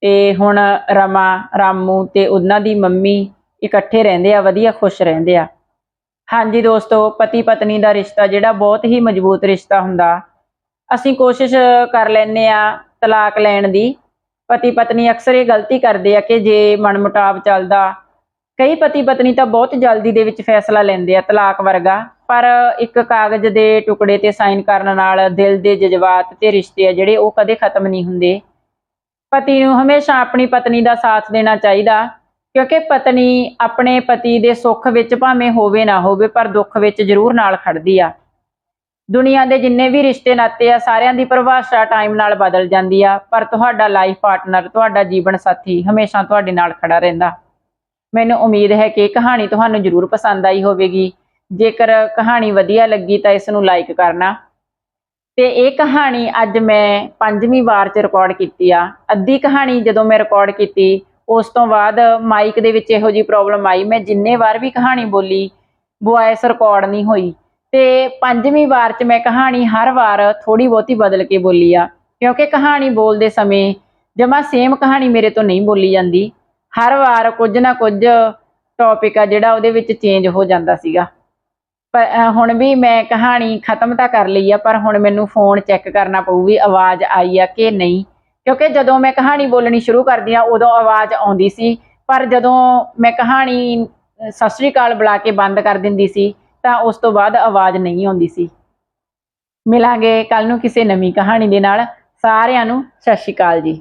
ਤੇ ਹੁਣ ਰਮਾ, ਰਾਮੂ ਤੇ ਉਹਨਾਂ ਦੀ ਮੰਮੀ ਇਕੱਠੇ ਰਹਿੰਦੇ ਆ, ਵਧੀਆ ਖੁਸ਼ ਰਹਿੰਦੇ ਆ। ਹਾਂਜੀ ਦੋਸਤੋ ਪਤੀ ਪਤਨੀ ਦਾ ਰਿਸ਼ਤਾ ਜਿਹੜਾ ਬਹੁਤ ਹੀ ਮਜ਼ਬੂਤ ਰਿਸ਼ਤਾ ਹੁੰਦਾ। ਅਸੀਂ ਕੋਸ਼ਿਸ਼ ਕਰ ਲੈਨੇ ਆ ਤਲਾਕ ਲੈਣ ਦੀ। ਪਤੀ ਪਤਨੀ ਅਕਸਰ ਇਹ ਗਲਤੀ ਕਰਦੇ ਆ ਕਿ ਜੇ ਮਨਮੁਟਾਵ ਚੱਲਦਾ ਕਈ ਪਤੀ ਪਤਨੀ ਤਾਂ ਬਹੁਤ ਜਲਦੀ ਦੇ ਵਿੱਚ ਫੈਸਲਾ ਲੈਂਦੇ ਆ, ਤਲਾਕ ਵਰਗਾ। ਪਰ ਇੱਕ ਕਾਗਜ਼ ਦੇ ਟੁਕੜੇ ਤੇ ਸਾਈਨ ਕਰਨ ਨਾਲ ਦਿਲ ਦੇ ਜਜ਼ਬਾਤ ਤੇ ਰਿਸ਼ਤੇ ਆ ਜਿਹੜੇ ਉਹ ਕਦੇ ਖਤਮ ਨਹੀਂ ਹੁੰਦੇ। ਪਤੀ ਨੂੰ ਹਮੇਸ਼ਾ ਆਪਣੀ ਪਤਨੀ ਦਾ ਸਾਥ ਦੇਣਾ ਚਾਹੀਦਾ, ਕਿਉਂਕਿ ਪਤਨੀ ਆਪਣੇ ਪਤੀ ਦੇ ਸੁੱਖ ਵਿੱਚ ਭਾਵੇਂ ਹੋਵੇ ਨਾ ਹੋਵੇ, ਪਰ ਦੁੱਖ ਵਿੱਚ ਜ਼ਰੂਰ ਨਾਲ ਖੜਦੀ ਆ। ਦੁਨੀਆ ਦੇ ਜਿੰਨੇ ਵੀ ਰਿਸ਼ਤੇ ਨਾਤੇ ਆ, ਸਾਰਿਆਂ ਦੀ ਪਰਿਭਾਸ਼ਾ ਟਾਈਮ ਨਾਲ ਬਦਲ ਜਾਂਦੀ ਆ, ਪਰ ਤੁਹਾਡਾ ਲਾਈਫ ਪਾਰਟਨਰ ਤੁਹਾਡਾ ਜੀਵਨ ਸਾਥੀ ਹਮੇਸ਼ਾ ਤੁਹਾਡੇ ਨਾਲ ਖੜਾ ਰਹਿੰਦਾ। ਮੈਨੂੰ ਉਮੀਦ ਹੈ ਕਿ ਕਹਾਣੀ ਤੁਹਾਨੂੰ ਜ਼ਰੂਰ ਪਸੰਦ ਆਈ ਹੋਵੇਗੀ। ਜੇਕਰ ਕਹਾਣੀ ਵਧੀਆ ਲੱਗੀ ਤਾਂ ਇਸ ਨੂੰ ਲਾਈਕ ਕਰਨਾ। ਤੇ ਇਹ ਕਹਾਣੀ ਅੱਜ ਮੈਂ ਪੰਜਵੀਂ ਵਾਰ ਚ ਰਿਕਾਰਡ ਕੀਤੀ ਆ। ਅੱਧੀ ਕਹਾਣੀ ਜਦੋਂ ਮੈਂ ਰਿਕਾਰਡ ਕੀਤੀ, ਉਸ ਤੋਂ ਬਾਅਦ ਮਾਈਕ ਦੇ ਵਿੱਚ ਇਹੋ ਜੀ ਪ੍ਰੋਬਲਮ ਆਈ। ਮੈਂ ਜਿੰਨੇ ਵਾਰ ਵੀ ਕਹਾਣੀ ਬੋਲੀ ਵੌਇਸ ਰਿਕਾਰਡ ਨਹੀਂ ਹੋਈ। ਤੇ ਪੰਜਵੀਂ ਵਾਰ ਚ ਮੈਂ ਕਹਾਣੀ ਹਰ ਵਾਰ ਥੋੜੀ ਬਹੁਤੀ ਬਦਲ ਕੇ ਬੋਲੀ ਆ। ਕਿਉਂਕਿ ਕਹਾਣੀ ਬੋਲਦੇ ਸਮੇਂ ਜਮਾ ਸੇਮ ਕਹਾਣੀ ਮੇਰੇ ਤੋਂ ਨਹੀਂ ਬੋਲੀ ਜਾਂਦੀ। ਹਰ ਵਾਰ ਕੁਝ ਨਾ ਕੁਝ ਟੌਪਿਕ ਆ ਜਿਹੜਾ ਉਹਦੇ ਵਿੱਚ ਚੇਂਜ ਹੋ ਜਾਂਦਾ ਸੀਗਾ। ਹੁਣ ਵੀ ਮੈਂ ਕਹਾਣੀ ਖਤਮ ਤਾਂ ਕਰ ਲਈ ਆ, ਪਰ ਹੁਣ ਮੈਨੂੰ ਫੋਨ ਚੈੱਕ ਕਰਨਾ ਪਊਗੀ ਆਵਾਜ਼ ਆਈ ਆ ਕਿ ਨਹੀਂ। ਕਿਉਂਕਿ ਜਦੋਂ ਮੈਂ ਕਹਾਣੀ ਬੋਲਣੀ ਸ਼ੁਰੂ ਕਰਦੀ ਆ, ਉਦੋਂ ਆਵਾਜ਼ ਆਉਂਦੀ ਸੀ। ਪਰ ਜਦੋਂ ਮੈਂ ਕਹਾਣੀ ਸਤਿ ਸ੍ਰੀ ਅਕਾਲ ਬੁਲਾ ਕੇ ਬੰਦ ਕਰ ਦਿੰਦੀ ਸੀ, ਤਾਂ ਉਸ ਤੋਂ ਬਾਅਦ ਆਵਾਜ਼ ਨਹੀਂ ਆਉਂਦੀ ਸੀ। ਮਿਲਾਂਗੇ ਕੱਲ ਨੂੰ ਕਿਸੇ ਨਵੀਂ ਕਹਾਣੀ ਦੇ ਨਾਲ। ਸਾਰਿਆਂ ਨੂੰ ਸਤਿ ਸ਼੍ਰੀ ਅਕਾਲ ਜੀ।